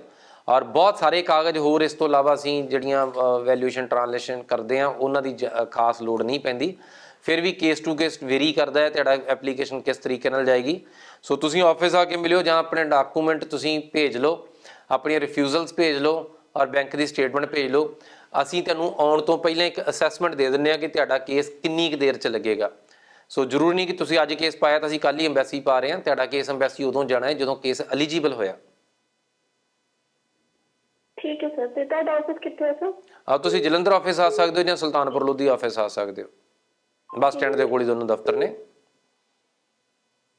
ਔਰ ਬਹੁਤ ਸਾਰੇ ਕਾਗਜ਼ ਹੋਰ ਇਸ ਤੋਂ ਇਲਾਵਾ ਅਸੀਂ ਜਿਹੜੀਆਂ ਵੈਲਿਊਏਸ਼ਨ ਟ੍ਰਾਂਸਲੇਸ਼ਨ ਕਰਦੇ ਆ ਉਹਨਾਂ ਦੀ ਖਾਸ ਲੋੜ ਨਹੀਂ ਪੈਂਦੀ। ਫਿਰ ਵੀ ਕੇਸ ਟੂ ਕੇਸ ਵੇਰੀ ਕਰਦਾ ਹੈ ਤੁਹਾਡਾ ਐਪਲੀਕੇਸ਼ਨ ਕਿਸ ਤਰੀਕੇ ਨਾਲ ਜਾਏਗੀ। ਸੋ ਤੁਸੀਂ ਆਫਿਸ ਆ ਕੇ ਮਿਲਿਓ ਜਾਂ ਆਪਣੇ ਡਾਕੂਮੈਂਟ ਤੁਸੀਂ ਭੇਜ ਲਓ ਆਪਣੀਆਂ ਰਿਫਿਊਜ਼ਲਸ ਭੇਜ ਲਓ ਔਰ ਬੈਂਕ ਦੀ ਸਟੇਟਮੈਂਟ ਭੇਜ ਲਓ। ਅਸੀਂ ਤੁਹਾਨੂੰ ਆਉਣ ਤੋਂ ਪਹਿਲਾਂ ਇੱਕ ਅਸੈਸਮੈਂਟ ਦੇ ਦਿੰਦੇ ਹਾਂ ਕਿ ਤੁਹਾਡਾ ਕੇਸ ਕਿੰਨੀ ਕੁ ਦੇਰ 'ਚ ਲੱਗੇਗਾ। ਸੋ ਜ਼ਰੂਰੀ ਨਹੀਂ ਕਿ ਤੁਸੀਂ ਅੱਜ ਕੇਸ ਪਾਇਆ ਤਾਂ ਅਸੀਂ ਕੱਲ ਹੀ ਐਮਬੈਸੀ ਪਾ ਰਹੇ ਹਾਂ ਤੁਹਾਡਾ ਕੇਸ ਐਮਬੈਸੀ ਉਦੋਂ ਜਾਣਾ ਹੈ ਜਦੋਂ ਕੇਸ ਐਲੀਜੀਬਲ ਹੋਇਆ। ਠੀਕ ਹੈ ਸਰ ਤੇ ਤੁਹਾਡਾ ਆਫਿਸ ਕਿੱਥੇ ਹੈ ਸਰ ਆ ਤੁਸੀਂ ਜਲੰਧਰ ਆਫਿਸ ਆ ਸਕਦੇ ਹੋ ਜਾਂ ਸੁਲਤਾਨਪੁਰ ਲੋਧੀ ਆਫਿਸ ਆ ਸਕਦੇ ਹੋ। ਬੱਸ ਸਟੈਂਡ ਦੇ ਕੋਲ ਹੀ ਦੋਨੋਂ ਦਫ਼ਤਰ ਨੇ।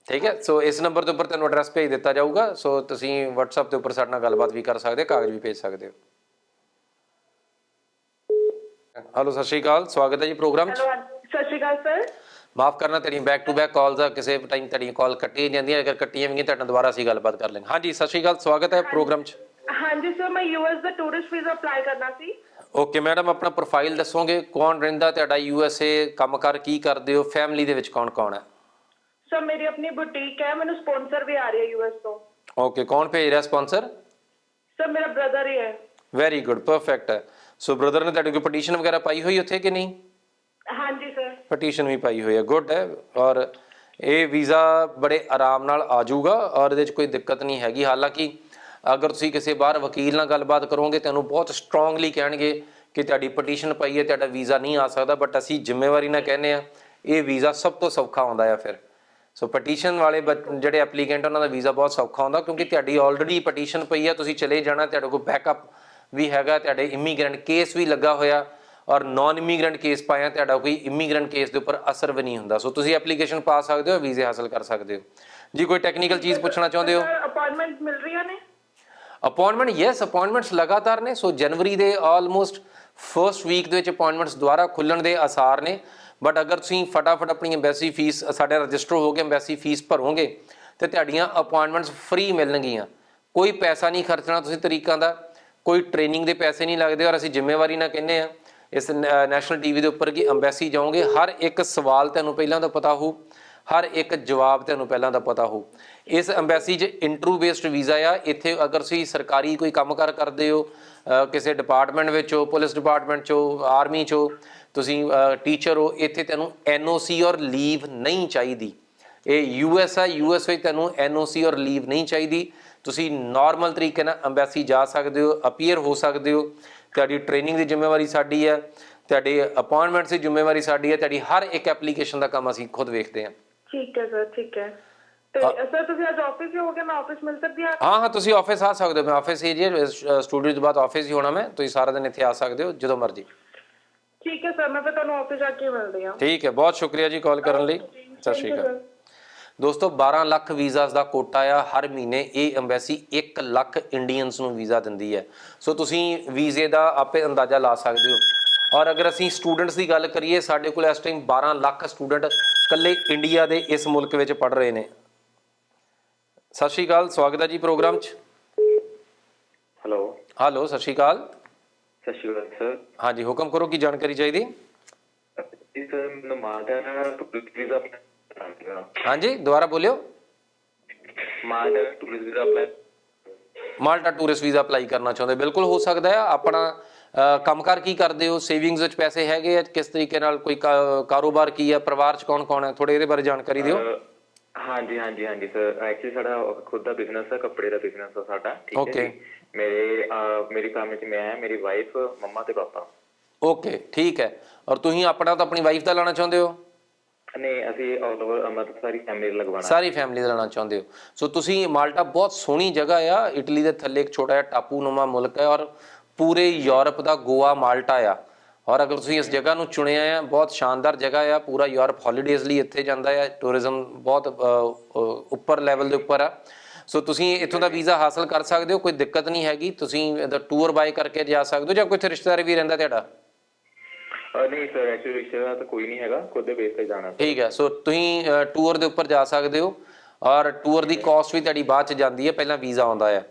ਠੀਕ ਹੈ? ਸੋ ਇਸ ਨੰਬਰ ਦੇ ਉੱਪਰ ਤੁਹਾਨੂੰ ਐਡਰੈਸ ਭੇਜ ਦਿੱਤਾ ਜਾਊਗਾ। ਸੋ ਤੁਸੀਂ WhatsApp ਦੇ ਉੱਪਰ ਸਾਡੇ ਨਾਲ ਗੱਲਬਾਤ ਵੀ ਕਰ ਸਕਦੇ ਹੋ ਕਾਗਜ਼ ਵੀ ਭੇਜ ਸਕਦੇ ਹੋ। ਹਲੋ ਸਤਿ ਸ਼੍ਰੀ ਅਕਾਲ। ਸਵਾਗਤ ਹੈ ਜੀ ਪ੍ਰੋਗਰਾਮ 'ਚ। ਸਤਿ ਸ਼੍ਰੀ ਅਕਾਲ ਸਰ। ਮਾਫ ਕਰਨਾ ਤੇਰੀ ਬੈਕ ਟੂ ਬੈਕ ਕਾਲਸ ਆ ਕਿਸੇ ਟਾਈਮ ਤੇਰੀਆਂ ਕਾਲ ਕੱਟੀ ਜਾਂਦੀਆਂ ਅਗਰ ਕੱਟੀਆਂ ਵੀ ਤੁਹਾਡੇ ਦੁਬਾਰਾ ਅਸੀਂ ਗੱਲਬਾਤ ਕਰ ਲਾਂਗੇ ਹਾਂਜੀ ਸਤਿ ਸ਼੍ਰੀ ਅਕਾਲ ਸਵਾਗਤ ਹੈ ਪ੍ਰੋਗਰਾਮ 'ਚ। ਹਾਂਜੀ ਸਰ ਮੈਂ ਯੂਐਸ ਦਾ ਟੂਰਿਸਟ ਵੀਜ਼ਾ ਅਪਲਾਈ ਕਰਨਾ ਸੀ। ਓਕੇ ਮੈਡਮ ਆਪਣਾ ਪ੍ਰੋਫਾਈਲ ਦੱਸੋਗੇ? ਕੌਣ ਰਹਿੰਦਾ ਤੁਹਾਡਾ ਯੂਐਸਏ ਕੰਮਕਾਰ ਕੀ ਕਰਦੇ ਹੋ? ਫੈਮਿਲੀ ਦੇ ਵਿੱਚ ਕੌਣ ਕੌਣ ਹੈ? ਸਰ ਮੇਰੀ ਆਪਣੀ ਬੁਟੀਕ ਹੈ ਮੈਨੂੰ ਸਪਾਂਸਰ ਵੀ ਆ ਰਹੀ ਹੈ ਯੂਐਸ ਤੋਂ। ਓਕੇ ਕੌਣ ਭੇਜ ਰਿਹਾ ਸਪਾਂਸਰ ਸਰ ਮੇਰਾ ਬ੍ਰਦਰ ਹੀ ਹੈ। ਵੈਰੀ ਗੁੱਡ ਪਰਫੈਕਟ ਹੈ ਸੋ ਬ੍ਰਦਰ ਨੇ ਤੁਹਾਡੀ ਕੋਈ ਪਟੀਸ਼ਨ ਵਗੈਰਾ ਪਾਈ ਹੋਈ ਉੱਥੇ ਕਿ ਨਹੀਂ? ਹਾਂਜੀ ਸਰ ਪਟੀਸ਼ਨ ਵੀ ਪਾਈ ਹੋਈ ਹੈ ਗੁੱਡ ਹੈ। ਔਰ ਇਹ ਵੀਜ਼ਾ ਬੜੇ ਆਰਾਮ ਨਾਲ ਆ ਜਾਊਗਾ ਔਰ ਇਹਦੇ 'ਚ ਕੋਈ ਦਿੱਕਤ ਨਹੀਂ ਹੈਗੀ। ਹਾਲਾਂਕਿ ਅਗਰ ਤੁਸੀਂ ਕਿਸੇ ਬਾਹਰ ਵਕੀਲ ਨਾਲ ਗੱਲਬਾਤ ਕਰੋਗੇ ਤੁਹਾਨੂੰ ਬਹੁਤ ਸਟਰੋਂਗਲੀ ਕਹਿਣਗੇ ਕਿ ਤੁਹਾਡੀ ਪਟੀਸ਼ਨ ਪਈ ਹੈ, ਤੁਹਾਡਾ ਵੀਜ਼ਾ ਨਹੀਂ ਆ ਸਕਦਾ ਬਟ ਅਸੀਂ ਜ਼ਿੰਮੇਵਾਰੀ ਨਾਲ ਕਹਿੰਦੇ ਆ ਇਹ ਵੀਜ਼ਾ ਸਭ ਤੋਂ ਸੌਖਾ ਆਉਂਦਾ ਆ ਫਿਰ। ਸੋ ਪਟੀਸ਼ਨ ਵਾਲੇ ਬੱਚ- ਜਿਹੜੇ ਐਪਲੀਕੈਂਟ ਉਹਨਾਂ ਦਾ ਵੀਜ਼ਾ ਬਹੁਤ ਸੌਖਾ ਹੁੰਦਾ ਕਿਉਂਕਿ ਤੁਹਾਡੀ ਆਲਰੇਡੀ ਪਟੀਸ਼ਨ ਪਈ ਆ, ਤੁਸੀਂ ਚਲੇ ਜਾਣਾ, ਤੁਹਾਡੇ ਕੋਲ ਬੈਕਅਪ ਵੀ ਹੈਗਾ, ਤੁਹਾਡੇ ਇਮੀਗ੍ਰੈਂਟ ਕੇਸ ਵੀ ਲੱਗਾ ਹੋਇਆ ਔਰ ਨਾਨ ਇਮੀਗ੍ਰੈਂਟ ਕੇਸ ਪਾਇਆ, ਤੁਹਾਡਾ ਕੋਈ ਇਮੀਗ੍ਰੈਂਟ ਕੇਸ ਦੇ ਉੱਪਰ ਅਸਰ ਵੀ ਨਹੀਂ ਹੁੰਦਾ। ਸੋ ਤੁਸੀਂ ਐਪਲੀਕੇਸ਼ਨ ਪਾ ਸਕਦੇ ਹੋ, ਵੀਜ਼ੇ ਹਾਸਲ ਕਰ ਸਕਦੇ ਹੋ। ਜੀ, ਕੋਈ ਟੈਕਨੀਕਲ ਚੀਜ਼ ਪੁੱਛਣਾ ਚਾਹੁੰਦੇ ਹੋ? ਅਪਾਇੰਟਮੈਂਟ ਮਿਲ ਰਹੀਆਂ ਨੇ? ਅਪਾਇੰਟਮੈਂਟ ਯੈਸ ਅਪਾਇੰਟਮੈਂਟਸ ਲਗਾਤਾਰ ਨੇ। ਸੋ ਜਨਵਰੀ ਦੇ ਆਲਮੋਸਟ ਫਰਸਟ ਵੀਕ ਦੇ ਵਿੱਚ ਅਪਾਇੰਟਮੈਂਟਸ ਦੁਆਰਾ ਖੁੱਲਣ ਦੇ ਆਸਾਰ ਨੇ। ਬਟ ਅਗਰ ਤੁਸੀਂ ਫਟਾਫਟ ਆਪਣੀ ਐਮਬੈਸੀ ਫੀਸ ਸਾਡੇ ਰਜਿਸਟਰ ਹੋ ਕੇ ਐਮਬੈਸੀ ਫੀਸ ਭਰੋਗੇ, ਤੇ ਤੁਹਾਡੀਆਂ ਅਪਾਇੰਟਮੈਂਟਸ ਫ੍ਰੀ ਮਿਲਣਗੀਆਂ। ਕੋਈ ਪੈਸਾ ਨਹੀਂ ਖਰਚਣਾ ਤੁਸੀਂ ਤਰੀਕਾਂ ਦਾ। ਕੋਈ ਟ੍ਰੇਨਿੰਗ ਦੇ ਪੈਸੇ ਨਹੀਂ ਲੱਗਦੇ ਔਰ ਅਸੀਂ ਜ਼ਿੰਮੇਵਾਰੀ ਨਾਲ ਕਹਿੰਦੇ ਆ ਇਸ ਨੈਸ਼ਨਲ ਟੀਵੀ ਦੇ ਉੱਪਰ ਕਿ ਐਮਬੈਸੀ ਜਾਓਗੇ। ਹਰ ਇੱਕ ਸਵਾਲ ਤੁਹਾਨੂੰ ਪਹਿਲਾਂ ਤਾਂ ਪਤਾ ਹੋਊ। ਹਰ ਇੱਕ ਜਵਾਬ ਤੁਹਾਨੂੰ ਪਹਿਲਾਂ ਦਾ ਪਤਾ ਹੋ। ਇਸ ਐਮਬੈਸੀ 'ਚ ਇੰਟਰਵਿਊ ਬੇਸਡ ਵੀਜ਼ਾ ਆ। ਇੱਥੇ ਅਗਰ ਤੁਸੀਂ ਸਰਕਾਰੀ ਕੋਈ ਕੰਮਕਾਰ ਕਰਦੇ ਹੋ ਕਿਸੇ ਡਿਪਾਰਟਮੈਂਟ ਵਿੱਚ ਹੋ ਪੁਲਿਸ ਡਿਪਾਰਟਮੈਂਟ 'ਚ ਹੋ ਆਰਮੀ 'ਚ ਹੋ, ਤੁਸੀਂ ਟੀਚਰ ਹੋ, ਇੱਥੇ ਤੁਹਾਨੂੰ ਐਨਓਸੀ ਔਰ ਲੀਵ ਨਹੀਂ ਚਾਹੀਦੀ। ਇਹ ਯੂਐਸ ਆ ਯੂਐਸ ਵਿੱਚ ਤੁਹਾਨੂੰ ਐਨਓਸੀ ਔਰ ਲੀਵ ਨਹੀਂ ਚਾਹੀਦੀ। ਤੁਸੀਂ ਨਾਰਮਲ ਤਰੀਕੇ ਨਾਲ ਐਮਬੈਸੀ ਜਾ ਸਕਦੇ ਹੋ ਅਪੀਅਰ ਹੋ ਸਕਦੇ ਹੋ। ਤੁਹਾਡੀ ਟ੍ਰੇਨਿੰਗ ਦੀ ਜ਼ਿੰਮੇਵਾਰੀ ਸਾਡੀ ਹੈ ਤੁਹਾਡੇ ਅਪਾਇੰਟਮੈਂਟਸ ਦੀ ਜ਼ਿੰਮੇਵਾਰੀ ਸਾਡੀ ਹੈ ਤੁਹਾਡੀ ਹਰ ਇੱਕ ਐਪਲੀਕੇਸ਼ਨ ਦਾ ਕੰਮ ਅਸੀਂ ਖੁਦ ਵੇਖਦੇ ਹਾਂ। ਠੀਕ ਹੈ ਸਰ ਠੀਕ ਹੈ। ਤੇ ਸਰ ਤੁਸੀਂ ਅੱਜ ਆਫਿਸ ਹੀ ਹੋਗੇ ਮੈਂ ਆਫਿਸ ਮਿਲ ਸਕਦੀ ਹਾਂ? ਹਾਂ ਹਾਂ ਤੁਸੀਂ ਆਫਿਸ ਆ ਸਕਦੇ ਹੋ। ਮੈਂ ਆਫਿਸ ਹੀ ਜੀ ਸਟੂਡੀਓ ਤੋਂ ਬਾਅਦ ਆਫਿਸ ਹੀ ਹੋਣਾ ਮੈਂ। ਤੁਸੀਂ ਸਾਰਾ ਦਿਨ ਇੱਥੇ ਆ ਸਕਦੇ ਹੋ ਜਦੋਂ ਮਰਜ਼ੀ। ਠੀਕ ਹੈ ਸਰ ਮੈਂ ਫਿਰ ਤੁਹਾਨੂੰ ਆਫਿਸ ਆ ਕੇ ਮਿਲਦੀ ਹਾਂ। ਠੀਕ ਹੈ ਬਹੁਤ ਸ਼ੁਕਰੀਆ ਜੀ ਕਾਲ ਕਰਨ ਲਈ। ਸਤਿ ਸ਼੍ਰੀ ਅਕਾਲ। ਦੋਸਤੋ 12 ਲੱਖ ਵੀਜ਼ਾਸ ਦਾ ਕੋਟਾ ਆ। ਹਰ ਮਹੀਨੇ ਇਹ ਐਮਬੈਸੀ 1 ਲੱਖ ਇੰਡੀਅਨਸ ਨੂੰ ਵੀਜ਼ਾ ਦਿੰਦੀ ਹੈ। ਸੋ ਤੁਸੀਂ ਵੀਜ਼ੇ ਦਾ ਆਪੇ ਅੰਦਾਜ਼ਾ ਲਾ ਸਕਦੇ ਹੋ। ਔਰ ਅਗਰ ਅਸੀਂ ਸਟੂਡੈਂਟਸ ਦੀ ਗੱਲ ਕਰੀਏ ਸਾਡੇ ਕੋਲ ਇਸ ਟਾਈਮ 12 ਲੱਖ ਸਟੂਡੈਂਟ ਇਕੱਲੇ ਇੰਡੀਆ ਦੇ ਇਸ ਮੁਲਕ ਵਿੱਚ ਪੜ ਰਹੇ ਨੇ। ਸਤਿ ਸ਼੍ਰੀ ਅਕਾਲ ਸਵਾਗਤ ਹੈ ਜੀ ਪ੍ਰੋਗਰਾਮ 'ਚ। ਹੈਲੋ। ਹੈਲੋ ਸਤਿ ਸ਼੍ਰੀ ਅਕਾਲ। ਸਤਿ ਸ਼੍ਰੀ ਅਕਾਲ ਸਰ। ਹਾਂਜੀ ਹੁਕਮ ਕਰੋ ਕੀ ਜਾਣਕਾਰੀ ਚਾਹੀਦੀ? ਸਰ ਮੈਨੂੰ ਮਾਲਟਾ ਟੂਰਿਸਟ ਵੀਜ਼ਾ ਹਾਂਜੀ ਦੁਬਾਰਾ ਬੋਲਿਓ। Malta tourist visa apply Malta tourist visa apply ਕਰਨਾ ਚਾਹੁੰਦੇ ਬਿਲਕੁਲ ਹੋ ਸਕਦਾ ਹੈ ਆਪਣਾ ਕੰਮਕਾਰ ਕੀ ਕਰਦੇ ਹੋ? ਸੇਵਿੰਗਸ ਵਿੱਚ ਪੈਸੇ ਹੈਗੇ ਆ? ਕਿਸ ਤਰੀਕੇ ਨਾਲ ਕੋਈ ਕਾਰੋਬਾਰ ਕੀ ਹੈ ਪਰਿਵਾਰ ਚ ਕੌਣ ਕੌਣ ਹੈ ਥੋੜੇ ਇਹਦੇ ਬਾਰੇ ਜਾਣਕਾਰੀ ਦਿਓ। ਹਾਂਜੀ ਹਾਂਜੀ ਹਾਂਜੀ ਸਰ ਐਕਚੁਅਲੀ ਸਾਡਾ ਖੁਦ ਦਾ ਬਿਜ਼ਨਸ ਹੈ ਕੱਪੜੇ ਦਾ ਬਿਜ਼ਨਸ ਹੈ ਸਾਡਾ ਠੀਕ ਹੈ ਮੇਰੇ ਮੇਰੀ ਫੈਮਿਲੀ ਚ ਮੈਂ ਮੇਰੀ ਵਾਈਫ ਮੰਮਾ ਤੇ ਪਾਪਾ। ਓਕੇ ਠੀਕ ਹੈ। ਔਰ ਤੁਸੀਂ ਆਪਣਾ ਤਾਂ ਆਪਣੀ ਵਾਈਫ ਦਾ ਲੈਣਾ ਚਾਹੁੰਦੇ ਹੋ? ਨਹੀਂ ਅਸੀਂ ਆਲ ਓਵਰ ਮਤਲਬ ਸਾਰੀ ਫੈਮਿਲੀ ਲਗਵਾਉਣਾ। ਸਾਰੀ ਫੈਮਿਲੀ ਦਾ ਲੈਣਾ ਚਾਹੁੰਦੇ ਹੋ। ਸੋ ਤੁਸੀਂ ਮਾਲਟਾ ਬਹੁਤ ਸੋਹਣੀ ਜਗ੍ਹਾ ਆ। ਇਟਲੀ ਦੇ ਥੱਲੇ ਇੱਕ ਛੋਟਾ ਜਿਹਾ ਟਾਪੂਨੁਮਾ ਮੁਲਕ ਹੈ ਔਰ ਪੂਰੇ ਯੂਰਪ ਦਾ ਗੋਆ ਮਾਲਟਾ ਆ। ਔਰ ਅਗਰ ਤੁਸੀਂ ਇਸ ਜਗ੍ਹਾ ਨੂੰ ਚੁਣਿਆ ਆ ਬਹੁਤ ਸ਼ਾਨਦਾਰ ਜਗ੍ਹਾ ਆ ਪੂਰਾ ਯੂਰਪ ਹੌਲੀਡੇਜ਼ ਲਈ ਇੱਥੇ ਜਾਂਦਾ ਆ। ਟੂਰਿਜ਼ਮ ਬਹੁਤ ਉੱਪਰ ਲੈਵਲ ਦੇ ਉੱਪਰ ਆ। ਸੋ ਤੁਸੀਂ ਇੱਥੋਂ ਦਾ ਵੀਜ਼ਾ ਹਾਸਲ ਕਰ ਸਕਦੇ ਹੋ ਕੋਈ ਦਿੱਕਤ ਨਹੀਂ ਹੈਗੀ। ਤੁਸੀਂ ਇਹਦਾ ਟੂਰ ਬਾਏ ਕਰਕੇ ਜਾ ਸਕਦੇ ਹੋ ਜਾਂ ਕੋਈ ਇੱਥੇ ਰਿਸ਼ਤੇਦਾਰ ਵੀ ਰਹਿੰਦਾ ਤੁਹਾਡਾ? ਨਹੀਂ ਸਰ ਐਕਚੁਅਲੀ ਰਿਸ਼ਤੇਦਾਰ ਤਾਂ ਕੋਈ ਨਹੀਂ ਹੈਗਾ। ਖੁਦ ਦੇ ਬੇਸ ਤੇ ਜਾਣਾ ਠੀਕ ਹੈ। ਸੋ ਤੁਸੀਂ ਟੂਰ ਦੇ ਉੱਪਰ ਜਾ ਸਕਦੇ ਹੋ। ਔਰ ਟੂਰ ਦੀ ਕਾਸਟ ਵੀ ਤੁਹਾਡੀ ਬਾਅਦ ਚ ਜਾਂਦੀ ਹੈ ਪਹਿਲਾਂ ਵੀਜ਼ਾ ਆਉਂਦਾ ਹੈ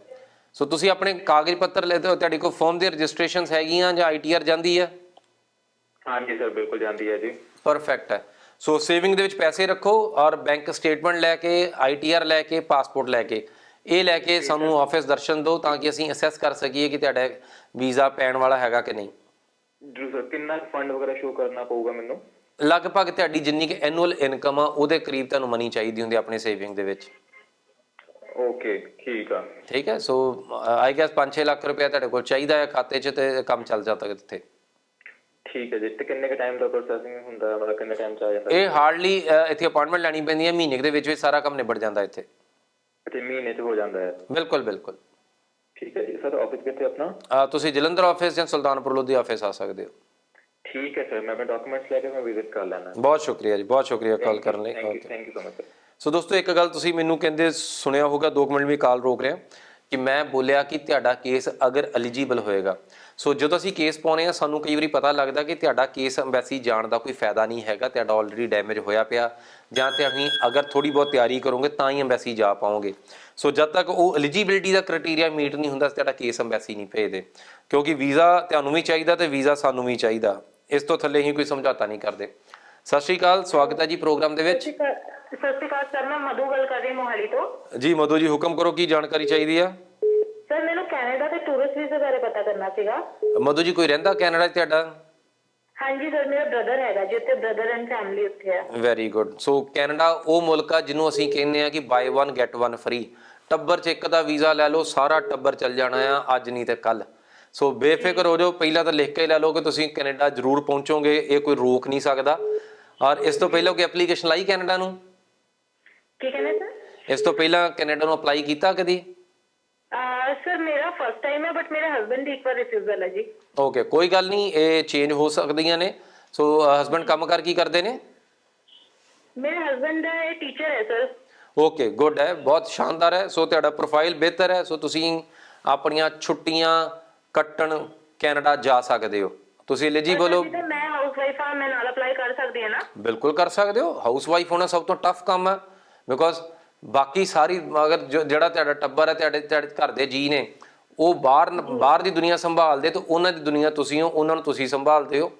ਸੋ ਤੁਸੀਂ ਆਪਣੇ ਕਾਗਜ਼ ਪੱਤਰ ਲੈ ਤੇ ਤੁਹਾਡੇ ਕੋਲ ਫਰਮ ਦੀ ਰਜਿਸਟ੍ਰੇਸ਼ਨਸ ਹੈਗੀਆਂ ਜਾਂ ਆਈਟੀਆਰ ਜਾਂਦੀ ਹੈ? ਹਾਂਜੀ ਸਰ ਬਿਲਕੁਲ ਜਾਂਦੀ ਹੈ ਜੀ। ਪਰਫੈਕਟ ਹੈ। ਸੋ ਸੇਵਿੰਗ ਦੇ ਵਿੱਚ ਪੈਸੇ ਰੱਖੋ ਔਰ ਬੈਂਕ ਸਟੇਟਮੈਂਟ ਲੈ ਕੇ ਆਈਟੀਆਰ ਲੈ ਕੇ ਪਾਸਪੋਰਟ ਲੈ ਕੇ ਇਹ ਲੈ ਕੇ ਸਾਨੂੰ ਆਫਿਸ ਦਰਸ਼ਨ ਦਿਓ ਤਾਂ ਕਿ ਅਸੀਂ ਅਸੈਸ ਕਰ ਸਕੀਏ ਕਿ ਤੁਹਾਡਾ ਵੀਜ਼ਾ ਪੈਣ ਵਾਲਾ ਹੈਗਾ ਕਿ ਨਹੀਂ। ਜੀ ਸਰ ਕਿੰਨਾ ਫੰਡ ਵਗੈਰਾ ਸ਼ੋ ਕਰਨਾ ਪਊਗਾ ਮੈਨੂੰ? ਲਗਭਗ ਤੁਹਾਡੀ ਜਿੰਨੀ ਕਿ ਐਨੂਅਲ ਇਨਕਮ ਆ ਉਹਦੇ ਕਰੀਬ ਤੁਹਾਨੂੰ ਮਨੀ ਚਾਹੀਦੀ ਹੁੰਦੀ ਹੈ ਆਪਣੇ ਸੇਵਿੰਗ ਦੇ ਵਿੱਚ। ਓਕੇ ਠੀਕ ਆ। ਠੀਕ ਹੈ ਸੋ ਆਈ ਗੈਸ 5-6 ਲੱਖ ਰੁਪਏ ਤੁਹਾਡੇ ਕੋਲ ਚਾਹੀਦਾ ਹੈ ਖਾਤੇ 'ਚ ਤੇ ਕੰਮ ਚੱਲ ਜਾਂਦਾ ਇੱਥੇ ਠੀਕ ਹੈ ਜੀ ਤੇ ਕਿੰਨੇ ਕ ਟਾਈਮ ਦਾ ਪ੍ਰੋਸੈਸਿੰਗ ਹੁੰਦਾ ਹੈ? ਮਤਲਬ ਕਿੰਨੇ ਟਾਈਮ ਚ ਆ ਜਾਂਦਾ? ਇਹ ਹਾਰਡਲੀ ਇੱਥੇ ਅਪਾਇੰਟਮੈਂਟ ਲੈਣੀ ਪੈਂਦੀ ਹੈ ਮਹੀਨੇ ਦੇ ਵਿੱਚ ਵਿੱਚ ਸਾਰਾ ਕੰਮ ਨਿਬੜ ਜਾਂਦਾ ਇੱਥੇ। ਤੇ ਮਹੀਨੇ ਚ ਹੋ ਜਾਂਦਾ ਹੈ? ਬਿਲਕੁਲ ਬਿਲਕੁਲ। ਠੀਕ ਹੈ ਜੀ ਸਰ ਆਫਿਸ ਕਿੱਥੇ ਆਪਣਾ? ਤੁਸੀਂ ਜਲੰਧਰ ਆਫਿਸ ਜਾਂ ਸੁਲਤਾਨਪੁਰ ਲੋਧੀ ਆਫਿਸ ਆ ਸਕਦੇ ਹੋ। ਠੀਕ ਹੈ ਸਰ ਮੈਂ ਆਪਣੇ ਡਾਕੂਮੈਂਟਸ ਲੈ ਕੇ ਮੈਂ ਵਿਜ਼ਿਟ ਕਰ ਲੈਣਾ ਬਹੁਤ ਸ਼ੁਕਰੀਆ ਜੀ ਬਹੁਤ ਸ਼ੁਕਰੀਆ ਕਾਲ ਕਰਨ ਲਈ। Thank you Okay. Thank you so much so ਦੋਸਤੋ, ਇੱਕ ਗੱਲ ਤੁਸੀਂ ਮੈਨੂੰ ਕਹਿੰਦੇ ਸੁਣਿਆ ਹੋਗਾ 2 ਮਿੰਟ ਵੀ ਕਾਲ ਰੋਕ ਰਿਹਾ, ਕਿ ਮੈਂ ਬੋਲਿਆ ਕਿ ਤੁਹਾਡਾ ਕੇਸ ਅਗਰ ਐਲੀਜੀਬਲ ਹੋਏਗਾ। ਸੋ ਜਦੋਂ ਅਸੀਂ ਕੇਸ ਪਾਉਨੇ ਆ ਸਾਨੂੰ ਕਈ ਵਾਰੀ ਪਤਾ ਲੱਗਦਾ ਕਿ ਤੁਹਾਡਾ ਕੇਸ ਐਮਬੈਸੀ ਜਾਣ ਦਾ ਕੋਈ ਫਾਇਦਾ ਨਹੀਂ ਹੈਗਾ, ਤੁਹਾਡਾ ਆਲਰੇਡੀ ਡੈਮੇਜ ਹੋਇਆ ਪਿਆ, ਜਾਂ ਤੇ ਅਸੀਂ ਅਗਰ ਥੋੜੀ ਬਹੁਤ ਤਿਆਰੀ ਕਰੋਗੇ, ਤਾਂ ਹੀ ਐਮਬੈਸੀ ਜਾ ਪਾਓਗੇ। ਸੋ ਜਦ ਤੱਕ ਉਹ ਐਲੀਜੀਬਿਲਟੀ ਦਾ ਕ੍ਰਾਈਟੇਰੀਆ ਮੀਟ ਨਹੀਂ ਹੁੰਦਾ, ਤੁਹਾਡਾ ਕੇਸ ਐਮਬੈਸੀ ਨਹੀਂ ਭੇਜਦੇ। ਕਿਉਂਕਿ ਵੀਜ਼ਾ ਤੁਹਾਨੂੰ ਵੀ ਚਾਹੀਦਾ ਤੇ ਵੀਜ਼ਾ ਸਾਨੂੰ ਵੀ ਚਾਹੀਦਾ। ਇਸ ਤੋਂ ਥੱਲੇ ਹੀ ਕੋਈ ਸਮਝੌਤਾ ਨਹੀਂ ਕਰਦੇ। ਸਤਿ ਸ਼੍ਰੀ ਅਕਾਲ ਸਵਾਗਤ ਹੈ ਜੀ ਪ੍ਰੋਗਰਾਮ ਦੇ ਵਿੱਚ। ਸਤਿ ਸ਼੍ਰੀ ਅਕਾਲ ਸਰ ਮੈਂ ਮਧੂ ਗੱਲ ਕਰ ਰਹੀ ਮੋਹਾਲੀ ਤੋਂ। ਜੀ ਮਧੂ ਜੀ ਹੁਕਮ ਕਰੋ ਕੀ ਜਾਣਕਾਰੀ ਚਾਹੀਦੀ ਆ? ਸਰ ਮੈਨੂੰ ਕੈਨੇਡਾ ਦੇ ਟੂਰਿਸਟ ਵੀਜ਼ੇ ਬਾਰੇ ਪਤਾ ਕਰਨਾ ਸੀਗਾ। ਮਧੂ ਜੀ ਕੋਈ ਰਹਿੰਦਾ ਕੈਨੇਡਾ 'ਚ ਤੁਹਾਡਾ? ਹਾਂਜੀ ਸਰ ਮੇਰਾ ਬ੍ਰਦਰ ਹੈਗਾ ਜੀ ਉੱਥੇ ਬ੍ਰਦਰ ਐਂਡ ਫੈਮਿਲੀ ਉੱਥੇ ਹੈ ਵੈਰੀ ਗੁੱਡ ਸੋ ਕੈਨੇਡਾ ਉਹ ਮੁਲਕ ਆ ਜਿਹਨੂੰ ਅਸੀਂ ਕਹਿੰਦੇ ਆ ਕਿ ਬਾਈ 1 ਗੈਟ 1 ਫ੍ਰੀ ਟੱਬਰ 'ਚ ਇੱਕ ਦਾ ਵੀਜ਼ਾ ਲੈ ਲਓ ਸਾਰਾ ਟੱਬਰ ਚੱਲ ਜਾਣਾ ਆ ਅੱਜ ਨਹੀਂ ਤੇ ਕੱਲ ਸੋ ਬੇਫਿਕਰ ਹੋ ਜਾਓ ਪਹਿਲਾਂ ਤਾਂ ਲਿਖ ਕੇ ਲੈ ਲਓ ਕਿ ਤੁਸੀਂ ਕੈਨੇਡਾ ਜ਼ਰੂਰ ਪਹੁੰਚੋਗੇ ਇਹ ਕੋਈ ਰੋਕ ਨਹੀਂ ਸਕਦਾ। ਔਰ ਇਸ ਤੋਂ ਪਹਿਲਾਂ ਕੋਈ ਐਪਲੀਕੇਸ਼ਨ ਲਾਈ ਕੈਨੇਡਾ ਨੂੰ? ਕੀ ਕਹਿੰਦੇ ਸਰ? ਇਸ ਤੋਂ ਪਹਿਲਾਂ ਕੈਨੇਡਾ ਨੂੰ ਅਪਲਾਈ ਕੀਤਾ ਕਦੀ? ਸਰ ਮੇਰਾ ਫਰਸਟ ਟਾਈਮ ਹੈ ਬਟ ਮੇਰੇ ਹਸਬੰਡ ਦੀ ਇੱਕ ਵਾਰ ਰਿਫਿਊਜ਼ਲ ਹੈ ਜੀ। ਓਕੇ ਕੋਈ ਗੱਲ ਨਹੀਂ ਇਹ ਚੇਂਜ ਹੋ ਸਕਦੀਆਂ ਨੇ। ਸੋ ਹਸਬੰਡ ਕੰਮ ਕਰ ਕੀ ਕਰਦੇ ਨੇ? ਮੇਰੇ ਹਸਬੰਡ ਇਹ ਟੀਚਰ ਹੈ ਸਰ। ਓਕੇ ਗੁੱਡ ਹੈ ਬਹੁਤ ਸ਼ਾਨਦਾਰ ਹੈ। ਸੋ ਤੁਹਾਡਾ ਪ੍ਰੋਫਾਈਲ ਬਿਹਤਰ ਹੈ। ਸੋ ਤੁਸੀਂ ਆਪਣੀਆਂ ਛੁੱਟੀਆਂ ਕੱਟਣ ਕੈਨੇਡਾ ਜਾ ਸਕਦੇ ਹੋ। ਤੁਸੀਂ ਐਲੀਜੀਬਲ ਹੋ। ਮੈਂ ਹਾਊਸ ਵਾਈਫ ਹਾਂ ਮੈਂ ਨਾਲ ਅਪਲਾਈ ਕਰ ਸਕਦੀ ਹਾਂ ਨਾ? ਬਿਲਕੁਲ ਕਰ ਸਕਦੇ ਹੋ। ਹਾਊਸ ਵਾਈਫ ਹੋਣਾ ਸਭ ਤੋਂ ਟਫ ਕੰਮ ਹੈ ਬਿਕੋਜ਼ ਬਾਕੀ ਸਾਰੀ ਅਗਰ ਜੋ- ਜਿਹੜਾ ਤੁਹਾਡਾ ਟੱਬਰ ਹੈ ਤੁਹਾਡੇ ਤੁਹਾਡੇ ਘਰ ਦੇ ਜੀ ਨੇ ਉਹ ਬਾਹਰ ਬਾਹਰ ਦੀ ਦੁਨੀਆ ਸੰਭਾਲਦੇ ਤੇ ਉਹਨਾਂ ਦੀ ਦੁਨੀਆ ਤੁਸੀਂ ਹੋ ਉਹਨਾਂ ਨੂੰ ਤੁਸੀਂ ਸੰਭਾਲਦੇ ਹੋ।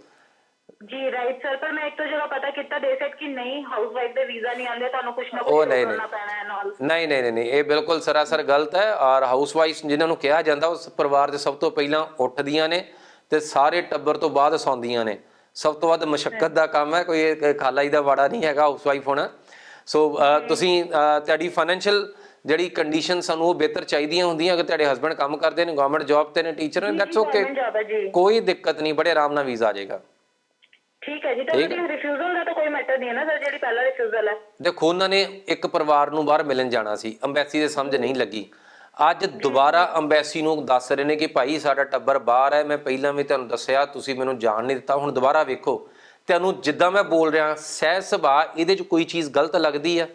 ਜੀ ਰਾਈਟ ਸਰ ਪਰ ਮੈਂ ਇੱਕ ਤੋਂ ਜਗ੍ਹਾ ਪਤਾ ਕੀਤਾ ਦੇ ਸੈਟ ਕਿ ਨਹੀਂ ਹਾਊਸ ਵਾਈਫ ਦੇ ਵੀਜ਼ਾ ਨਹੀਂ ਆਉਂਦੇ ਤੁਹਾਨੂੰ ਕੁਝ ਨਾ ਉਹ ਕੁਝ ਨਹੀਂ, ਕਰਨਾ ਨਹੀਂ। ਪੈਣਾ ਹੈ ਨਾਲ ਨਹੀਂ ਨਹੀਂ ਨਹੀਂ, ਨਹੀਂ ਇਹ ਬਿਲਕੁਲ ਸਰਾਸਰ ਗਲਤ ਹੈ ਔਰ ਹਾਊਸ ਵਾਈਫ ਜਿਨ੍ਹਾਂ ਨੂੰ ਕਿਹਾ ਜਾਂਦਾ ਉਸ ਪਰਿਵਾਰ ਦੇ ਸਭ ਤੋਂ ਪਹਿਲਾਂ ਉੱਠਦੀਆਂ ਨੇ ਤੇ ਸਾਰੇ ਟੱਬਰ ਤੋਂ ਬਾਅਦ ਸੌਂਦੀਆਂ ਨੇ। ਸਭ ਤੋਂ ਵੱਧ ਮੁਸ਼ਕਲ ਦਾ ਕੰਮ ਹੈ ਕੋਈ ਇਹ ਖਾਲਾਈ ਦਾ ਵਾੜਾ ਨਹੀਂ ਹੈਗਾ ਹਾਊਸ ਵਾਈਫ ਹੋਣਾ ਸੋ ਤੁਸੀਂ ਤੁਹਾਡੀ ਫਾਈਨੈਂਸ਼ੀਅਲ ਜਿਹੜੀ ਕੰਡੀਸ਼ਨ ਸਾਨੂੰ ਉਹ ਬਿਹਤਰ ਚਾਹੀਦੀਆਂ ਹੁੰਦੀਆਂ ਅਗਰ ਤੁਹਾਡੇ ਹਸਬੰਡ ਕੰਮ ਕਰਦੇ ਨੇ ਗਵਰਨਮੈਂਟ ਜੌਬ ਤੇ ਨੇ ਟੀਚਰ ਨੇ ਦੈਟਸ ਓਕੇ ਕੋਈ ਦਿੱਕਤ ਨਹੀਂ ਬੜੇ ਆਰਾਮ ਨਾਲ ਵੀਜ਼ਾ ਆ ਜਾਏਗਾ। ਠੀਕ ਹੈ ਜੀ ਤਾਂ ਰਿਫਿਊਜ਼ਲ ਦਾ ਤਾਂ ਕੋਈ ਮੈਟਰ ਨਹੀਂ ਹੈ ਨਾ ਸਰ ਜਿਹੜੀ ਪਹਿਲਾ ਰਿਫਿਊਜ਼ਲ ਹੈ। ਦੇਖੋ ਉਹਨਾਂ ਨੇ ਇੱਕ ਪਰਿਵਾਰ ਨੂੰ ਬਾਹਰ ਮਿਲਣ ਜਾਣਾ ਸੀ ਅੰਬੈਸੀ ਦੇ ਸਮਝ ਨਹੀਂ ਲੱਗੀ। ਅੱਜ ਦੁਬਾਰਾ ਅੰਬੈਸੀ ਨੂੰ ਦੱਸ ਰਹੇ ਨੇ ਕਿ ਭਾਈ ਸਾਡਾ ਟੱਬਰ ਬਾਹਰ ਹੈ। ਮੈਂ ਪਹਿਲਾਂ ਵੀ ਤੁਹਾਨੂੰ ਦੱਸਿਆ ਤੁਸੀਂ ਮੈਨੂੰ ਜਾਣ ਨਹੀਂ ਦਿੱਤਾ। ਹੁਣ ਦੁਬਾਰਾ ਵੇਖੋ। ਤੁਹਾਨੂੰ ਜਿੱਦਾਂ ਮੈਂ ਬੋਲ ਰਿਹਾ ਸਹਿਜ ਸੁਭਾਅ ਇਹਦੇ 'ਚ ਕੋਈ ਚੀਜ਼ ਗਲਤ ਲੱਗਦੀ ਆ?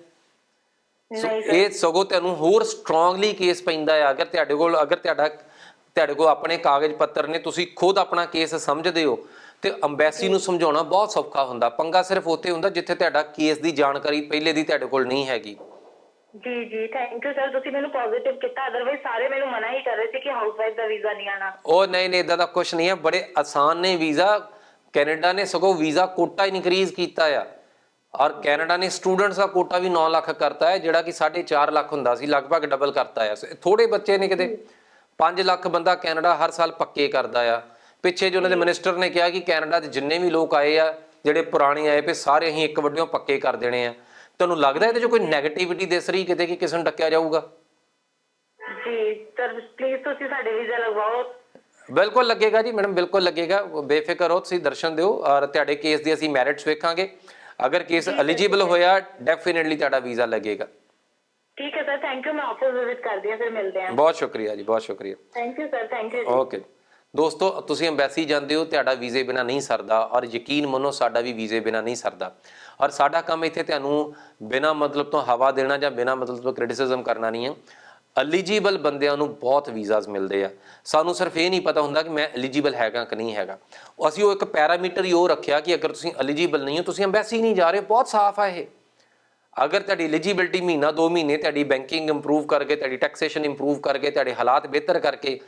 ਇਹ ਸਗੋਂ ਤੁਹਾਨੂੰ ਹੋਰ ਸਟਰੋਂਗਲੀ ਕੇਸ ਪੈਂਦਾ ਆ। ਅਗਰ ਤੁਹਾਡੇ ਕੋਲ ਅਗਰ ਤੁਹਾਡਾ ਤੁਹਾਡੇ ਕੋਲ ਆਪਣੇ ਕਾਗਜ਼ ਪੱਤਰ ਨੇ ਤੁਸੀਂ ਖੁਦ ਆਪਣਾ ਕੇਸ ਸਮਝਦੇ ਹੋ ਤੇ ਅੰਬੈਸੀ ਨੂੰ ਸਮਝਾਉਣਾ ਬਹੁਤ ਸੌਖਾ ਹੁੰਦਾ। ਪੰਗਾ ਸਿਰਫ ਉੱਥੇ ਹੁੰਦਾ ਜਿੱਥੇ ਤੁਹਾਡਾ ਕੇਸ ਦੀ ਜਾਣਕਾਰੀ ਪਹਿਲੇ ਦੀ ਤੁਹਾਡੇ ਕੋਲ ਨਹੀਂ ਹੈਗੀ। ਜੀ ਜੀ ਥੈਂਕ ਯੂ ਸਰ ਤੁਸੀਂ ਮੈਨੂੰ ਪੋਜ਼ਿਟਿਵ ਕੀਤਾ। ਅਦਰਵਾਈਜ਼ ਸਾਰੇ ਮੈਨੂੰ ਮਨਾ ਹੀ ਕਰ ਰਹੇ ਸੀ ਕਿ ਹਾਊਸ ਵਾਈਫ ਦਾ ਵੀਜ਼ਾ ਨਹੀਂ ਆਣਾ ਉਹ ਨਹੀਂ ਨਹੀਂ ਇਦਾਂ ਦਾ ਕੁਝ ਨਹੀਂ ਹੈ। ਬੜੇ ਆਸਾਨ ਨੇ ਵੀਜ਼ਾ। ਕੈਨੇਡਾ ਨੇ ਸਗੋਂ ਵੀਜ਼ਾ ਕੋਟਾ ਇਨਕਰੀਜ਼ ਕੀਤਾ ਆ। ਔਰ ਕੈਨੇਡਾ ਨੇ ਸਟੂਡੈਂਟਸ ਦਾ ਕੋਟਾ ਵੀ 9 ਲੱਖ ਕਰਤਾ ਹੈ ਜਿਹੜਾ ਕਿ 4.5 ਲੱਖ ਹੁੰਦਾ ਸੀ। ਲਗਭਗ ਡਬਲ ਕਰਤਾ ਹੈ ਥੋੜੇ ਬੱਚੇ ਨੇ ਕਿਤੇ। 5 ਲੱਖ ਬੰਦਾ ਕੈਨੇਡਾ ਹਰ ਸਾਲ ਪੱਕੇ ਕਰਦਾ ਆ। ਪਿੱਛੇ ਜੇ ਉਹਨਾਂ ਦੇ ਮਿਨਿਸਟਰ ਨੇ ਕਿਹਾ ਕਿ ਕੈਨੇਡਾ ਦੇ ਜਿੰਨੇ ਵੀ ਲੋਕ ਆਏ ਆ ਜਿਹੜੇ ਪੁਰਾਣੇ ਆਏ ਪਏ ਸਾਰੇ ਅਸੀਂ ਇੱਕ ਵੱਡਿਓਂ ਪੱਕੇ ਕਰ ਦੇਣੇ ਆ। ਤੁਹਾਨੂੰ ਲੱਗਦਾ ਇਹਦੇ 'ਚ ਕੋਈ 네ਗੇਟਿਵਿਟੀ ਦਿਸ ਰਹੀ ਕਿਤੇ ਕਿ ਕਿਸੇ ਨੂੰ ਡੱਕਿਆ ਜਾਊਗਾ? ਜੀ ਸਰ ਪਲੀਜ਼ ਤੁਸੀਂ ਸਾਡੇ ਵੀਜ਼ਾ ਲਗਵਾਓ। ਬਿਲਕੁਲ ਲੱਗੇਗਾ ਜੀ ਮੈਡਮ ਬਿਲਕੁਲ ਲੱਗੇਗਾ। ਬੇਫਿਕਰ ਹੋ ਤੁਸੀਂ ਦਰਸ਼ਨ ਦਿਓ। ਔਰ ਤੁਹਾਡੇ ਕੇਸ ਦੀ ਅਸੀਂ ਮੈਰਿਟਸ ਵੇਖਾਂਗੇ। ਅਗਰ ਕੇਸ ਐਲੀਜੀਬਲ ਹੋਇਆ ਡੈਫੀਨਿਟਲੀ ਤੁਹਾਡਾ ਵੀਜ਼ਾ ਲੱਗੇਗਾ। ਠੀਕ ਹੈ ਸਰ ਥੈਂਕ ਯੂ ਮੈਂ ਆਫਿਸ ਵਿਜ਼ਿਟ ਕਰਦੀ ਹਾਂ ਫਿਰ ਮਿਲਦੇ ਹਾਂ। ਬਹੁਤ ਸ਼ੁਕਰੀਆ ਜੀ ਬਹੁਤ ਸ਼ੁਕਰੀਆ। Thank you sir thank you okay ਦੋਸਤੋ ਤੁਸੀਂ ਐਮਬੈਸੀ ਜਾਂਦੇ ਹੋ ਤੁਹਾਡਾ ਵੀਜ਼ੇ ਬਿਨਾ ਨਹੀਂ ਸਰਦਾ। ਔਰ ਯਕੀਨ ਮੰਨੋ ਸਾਡਾ ਵੀ ਵੀਜ਼ੇ ਬਿਨਾ ਨਹੀਂ ਸਰਦਾ। ਔਰ ਸਾਡਾ ਕੰਮ ਇੱਥੇ ਤੁਹਾਨੂੰ ਬਿਨਾ ਮਤਲਬ ਤੋਂ ਹਵਾ ਦੇਣਾ ਜਾਂ ਬਿਨਾ ਮਤਲਬ ਤੋਂ ਕ੍ਰਿਟਿਸਿਜ਼ਮ ਕਰਨਾ ਨਹੀਂ ਹੈ। ਐਲੀਜੀਬਲ ਬੰਦਿਆਂ ਨੂੰ ਬਹੁਤ ਵੀਜ਼ਾਸ ਮਿਲਦੇ ਆ। ਸਾਨੂੰ ਸਿਰਫ ਇਹ ਨਹੀਂ ਪਤਾ ਹੁੰਦਾ ਕਿ ਮੈਂ ਐਲੀਜੀਬਲ ਹੈਗਾ ਕਿ ਨਹੀਂ ਹੈਗਾ। ਅਸੀਂ ਉਹ ਇੱਕ ਪੈਰਾਮੀਟਰ ਹੀ ਉਹ ਰੱਖਿਆ ਕਿ ਅਗਰ ਤੁਸੀਂ ਐਲੀਜੀਬਲ ਨਹੀਂ ਹੋ, ਤੁਸੀਂ ਐਮਬੈਸੀ ਨਹੀਂ ਜਾ ਰਹੇ ਬਹੁਤ ਸਾਫ਼ ਆ ਇਹ। ਅਗਰ ਤੁਹਾਡੀ ਐਲੀਜੀਬਿਲਟੀ ਮਹੀਨਾ 2 ਮਹੀਨੇ ਤੁਹਾਡੀ ਬੈਂਕਿੰਗ ਇੰਪਰੂਵ ਕਰਕੇ, ਤੁਹਾਡੀ ਟੈਕਸੇਸ਼ਨ ਇੰਪਰੂਵ ਕਰਕੇ, ਤੁਹਾਡੇ ਹਾਲਾਤ ਬਿਹਤਰ ਕਰਕੇ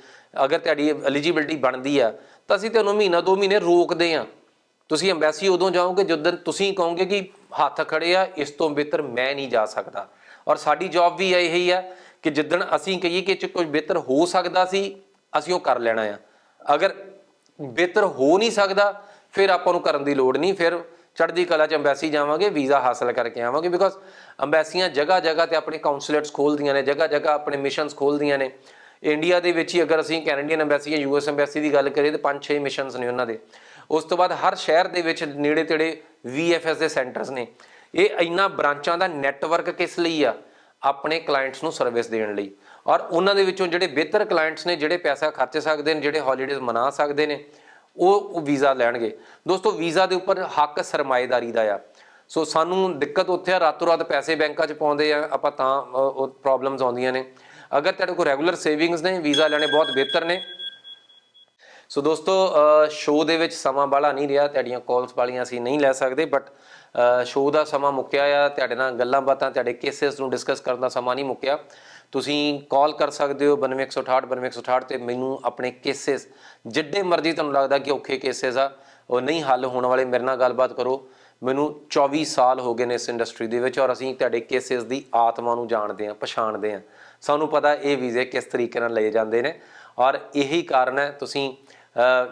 ਅਗਰ ਤੁਹਾਡੀ ਐਲੀਜੀਬਿਲਟੀ ਬਣਦੀ ਆ, ਤਾਂ ਅਸੀਂ ਤੁਹਾਨੂੰ ਮਹੀਨਾ 2 ਮਹੀਨੇ ਰੋਕਦੇ ਆ। ਤੁਸੀਂ ਐਮਬੈਸੀ ਉਦੋਂ ਜਾਓਗੇ ਜਦੋਂ ਤੁਸੀਂ ਕਹੋਗੇ ਕਿ ਹੱਥ ਖੜੇ ਆ, ਇਸ ਤੋਂ ਬਿਹਤਰ ਮੈਂ ਨਹੀਂ ਜਾ ਸਕਦਾ। ਔਰ ਸਾਡੀ ਜੌਬ ਵੀ ਇਹੀ ਆ ਕਿ ਜਿੱਦਣ ਅਸੀਂ ਕਹੀਏ ਕਿ ਕੁਝ ਬਿਹਤਰ ਹੋ ਸਕਦਾ ਸੀ, ਅਸੀਂ ਉਹ ਕਰ ਲੈਣਾ ਆ। ਅਗਰ ਬਿਹਤਰ ਹੋ ਨਹੀਂ ਸਕਦਾ, ਫਿਰ ਆਪਾਂ ਨੂੰ ਕਰਨ ਦੀ ਲੋੜ ਨਹੀਂ। ਫਿਰ ਚੜ੍ਹਦੀ ਕਲਾ ਚ ਅੰਬੈਸੀ ਜਾਵਾਂਗੇ, ਵੀਜ਼ਾ ਹਾਸਲ ਕਰਕੇ ਆਵਾਂਗੇ ਬਿਕੋਜ਼ ਅੰਬੈਸੀਆਂ ਜਗ੍ਹਾ ਜਗ੍ਹਾ ਤੇ ਆਪਣੇ ਕਾਉਂਸੂਲੇਟਸ ਖੋਲਦੀਆਂ ਨੇ ਜਗ੍ਹਾ ਜਗ੍ਹਾ ਆਪਣੇ ਮਿਸ਼ਨਸ ਖੋਲਦੀਆਂ ਨੇ। ਇੰਡੀਆ ਦੇ ਵਿੱਚ ਹੀ ਅਗਰ ਅਸੀਂ ਕੈਨੇਡੀਅਨ ਅੰਬੈਸੀ ਜਾਂ ਯੂਐਸ ਅੰਬੈਸੀ ਦੀ ਗੱਲ ਕਰੀਏ, ਤਾਂ 5-6 ਮਿਸ਼ਨਸ ਨੇ ਉਹਨਾਂ ਦੇ। ਉਸ ਤੋਂ ਬਾਅਦ ਹਰ ਸ਼ਹਿਰ ਦੇ ਵਿੱਚ ਨੇੜੇ ਤੇੜੇ VFS ਦੇ ਸੈਂਟਰਸ ਨੇ। ਇਹ ਇੰਨਾ ਬ੍ਰਾਂਚਾਂ ਦਾ ਨੈਟਵਰਕ ਕਿਸ ਲਈ ਆ? ਆਪਣੇ ਕਲਾਇੰਟਸ ਨੂੰ ਸਰਵਿਸ ਦੇਣ ਲਈ। ਔਰ ਉਹਨਾਂ ਦੇ ਵਿੱਚੋਂ ਜਿਹੜੇ ਬਿਹਤਰ ਕਲਾਇੰਟਸ ਨੇ, ਜਿਹੜੇ ਪੈਸਾ ਖਰਚ ਸਕਦੇ ਨੇ, ਜਿਹੜੇ ਹੌਲੀਡੇਜ਼ ਮਨਾ ਸਕਦੇ ਨੇ, ਉਹ ਵੀਜ਼ਾ ਲੈਣਗੇ। ਦੋਸਤੋ, ਵੀਜ਼ਾ ਦੇ ਉੱਪਰ ਹੱਕ ਸਰਮਾਏਦਾਰੀ ਦਾ ਆ। ਸੋ ਸਾਨੂੰ ਦਿੱਕਤ ਉੱਥੇ ਆ ਰਾਤੋਂ ਰਾਤ ਪੈਸੇ ਬੈਂਕਾਂ 'ਚ ਪਾਉਂਦੇ ਆ, ਆਪਾਂ ਤਾਂ ਉਹ ਪ੍ਰੋਬਲਮਸ ਆਉਂਦੀਆਂ ਨੇ। ਅਗਰ ਤੁਹਾਡੇ ਕੋਲ ਰੈਗੂਲਰ ਸੇਵਿੰਗਸ ਨੇ, ਵੀਜ਼ਾ ਲੈਣੇ ਬਹੁਤ ਬਿਹਤਰ ਨੇ। ਸੋ ਦੋਸਤੋ ਸ਼ੋਅ ਦੇ ਵਿੱਚ ਸਮਾਂ ਬਾਲਾ ਨਹੀਂ ਰਿਹਾ, ਤੁਹਾਡੀਆਂ ਕਾਲਸ ਵਾਲੀਆਂ ਅਸੀਂ ਨਹੀਂ ਲੈ ਸਕਦੇ ਬਟ ਸ਼ੋਅ ਦਾ ਸਮਾਂ ਮੁੱਕਿਆ ਆ, ਤੁਹਾਡੇ ਨਾਲ ਗੱਲਾਂ ਬਾਤਾਂ, ਤੁਹਾਡੇ ਕੇਸਿਸ ਨੂੰ ਡਿਸਕਸ ਕਰਨ ਦਾ ਸਮਾਂ ਨਹੀਂ ਮੁੱਕਿਆ। ਤੁਸੀਂ ਕਾਲ ਕਰ ਸਕਦੇ ਹੋ 9168 9168 ਤੇ ਮੈਨੂੰ ਆਪਣੇ ਕੇਸਿਸ ਜਿੱਡੇ ਮਰਜ਼ੀ ਤੁਹਾਨੂੰ ਲੱਗਦਾ ਕਿ ਔਖੇ ਕੇਸਿਸ ਆ, ਉਹ ਨਹੀਂ ਹੱਲ ਹੋਣ ਵਾਲੇ, ਮੇਰੇ ਨਾਲ ਗੱਲਬਾਤ ਕਰੋ। ਮੈਨੂੰ 24 ਸਾਲ ਹੋ ਗਏ ਨੇ ਇਸ ਇੰਡਸਟਰੀ ਦੇ ਵਿੱਚ ਔਰ ਅਸੀਂ ਤੁਹਾਡੇ ਕੇਸਿਸ ਦੀ ਆਤਮਾ ਨੂੰ ਜਾਣਦੇ ਹਾਂ, ਪਛਾਣਦੇ ਹਾਂ। ਸਾਨੂੰ ਪਤਾ ਇਹ ਵੀਜ਼ੇ ਕਿਸ ਤਰੀਕੇ ਨਾਲ ਲਏ ਜਾਂਦੇ ਨੇ ਔਰ ਇਹੀ ਕਾਰਨ ਹੈ, ਤੁਸੀਂ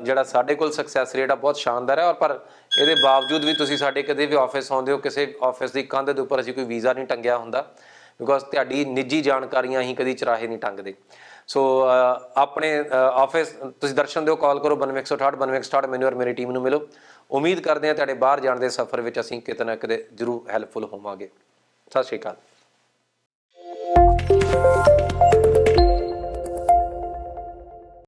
ਜਿਹੜਾ ਸਾਡੇ ਕੋਲ ਸਕਸੈਸ ਰੇਟ ਆ, ਬਹੁਤ ਸ਼ਾਨਦਾਰ ਹੈ ਔਰ ਪਰ ਇਹਦੇ ਬਾਵਜੂਦ ਵੀ ਤੁਸੀਂ ਸਾਡੇ ਕਦੇ ਵੀ ਆਫਿਸ ਆਉਂਦੇ ਹੋ, ਕਿਸੇ ਆਫਿਸ ਦੀ ਕੰਧ ਦੇ ਉੱਪਰ ਅਸੀਂ ਕੋਈ ਵੀਜ਼ਾ ਨਹੀਂ ਟੰਗਿਆ ਹੁੰਦਾ ਬਿਕੋਜ਼ ਤੁਹਾਡੀ ਨਿੱਜੀ ਜਾਣਕਾਰੀਆਂ ਹੀ ਕਦੀ ਚਰਾਹੇ ਨਹੀਂ ਟੰਗਦੇ। ਸੋ ਆਪਣੇ ਆਫਿਸ ਤੁਸੀਂ ਦਰਸ਼ਨ ਦਿਓ ਕਾਲ ਕਰੋ 9168 9168 ਮੈਨੂੰ ਔਰ ਮੇਰੀ ਟੀਮ ਨੂੰ ਮਿਲੋ। ਉਮੀਦ ਕਰਦੇ ਹਾਂ ਤੁਹਾਡੇ ਬਾਹਰ ਜਾਣ ਦੇ ਸਫ਼ਰ ਵਿੱਚ ਅਸੀਂ ਕਿਤੇ ਨਾ ਕਿਤੇ ਜ਼ਰੂਰ ਹੈਲਪਫੁਲ ਹੋਵਾਂਗੇ। ਸਤਿ ਸ਼੍ਰੀ ਅਕਾਲ।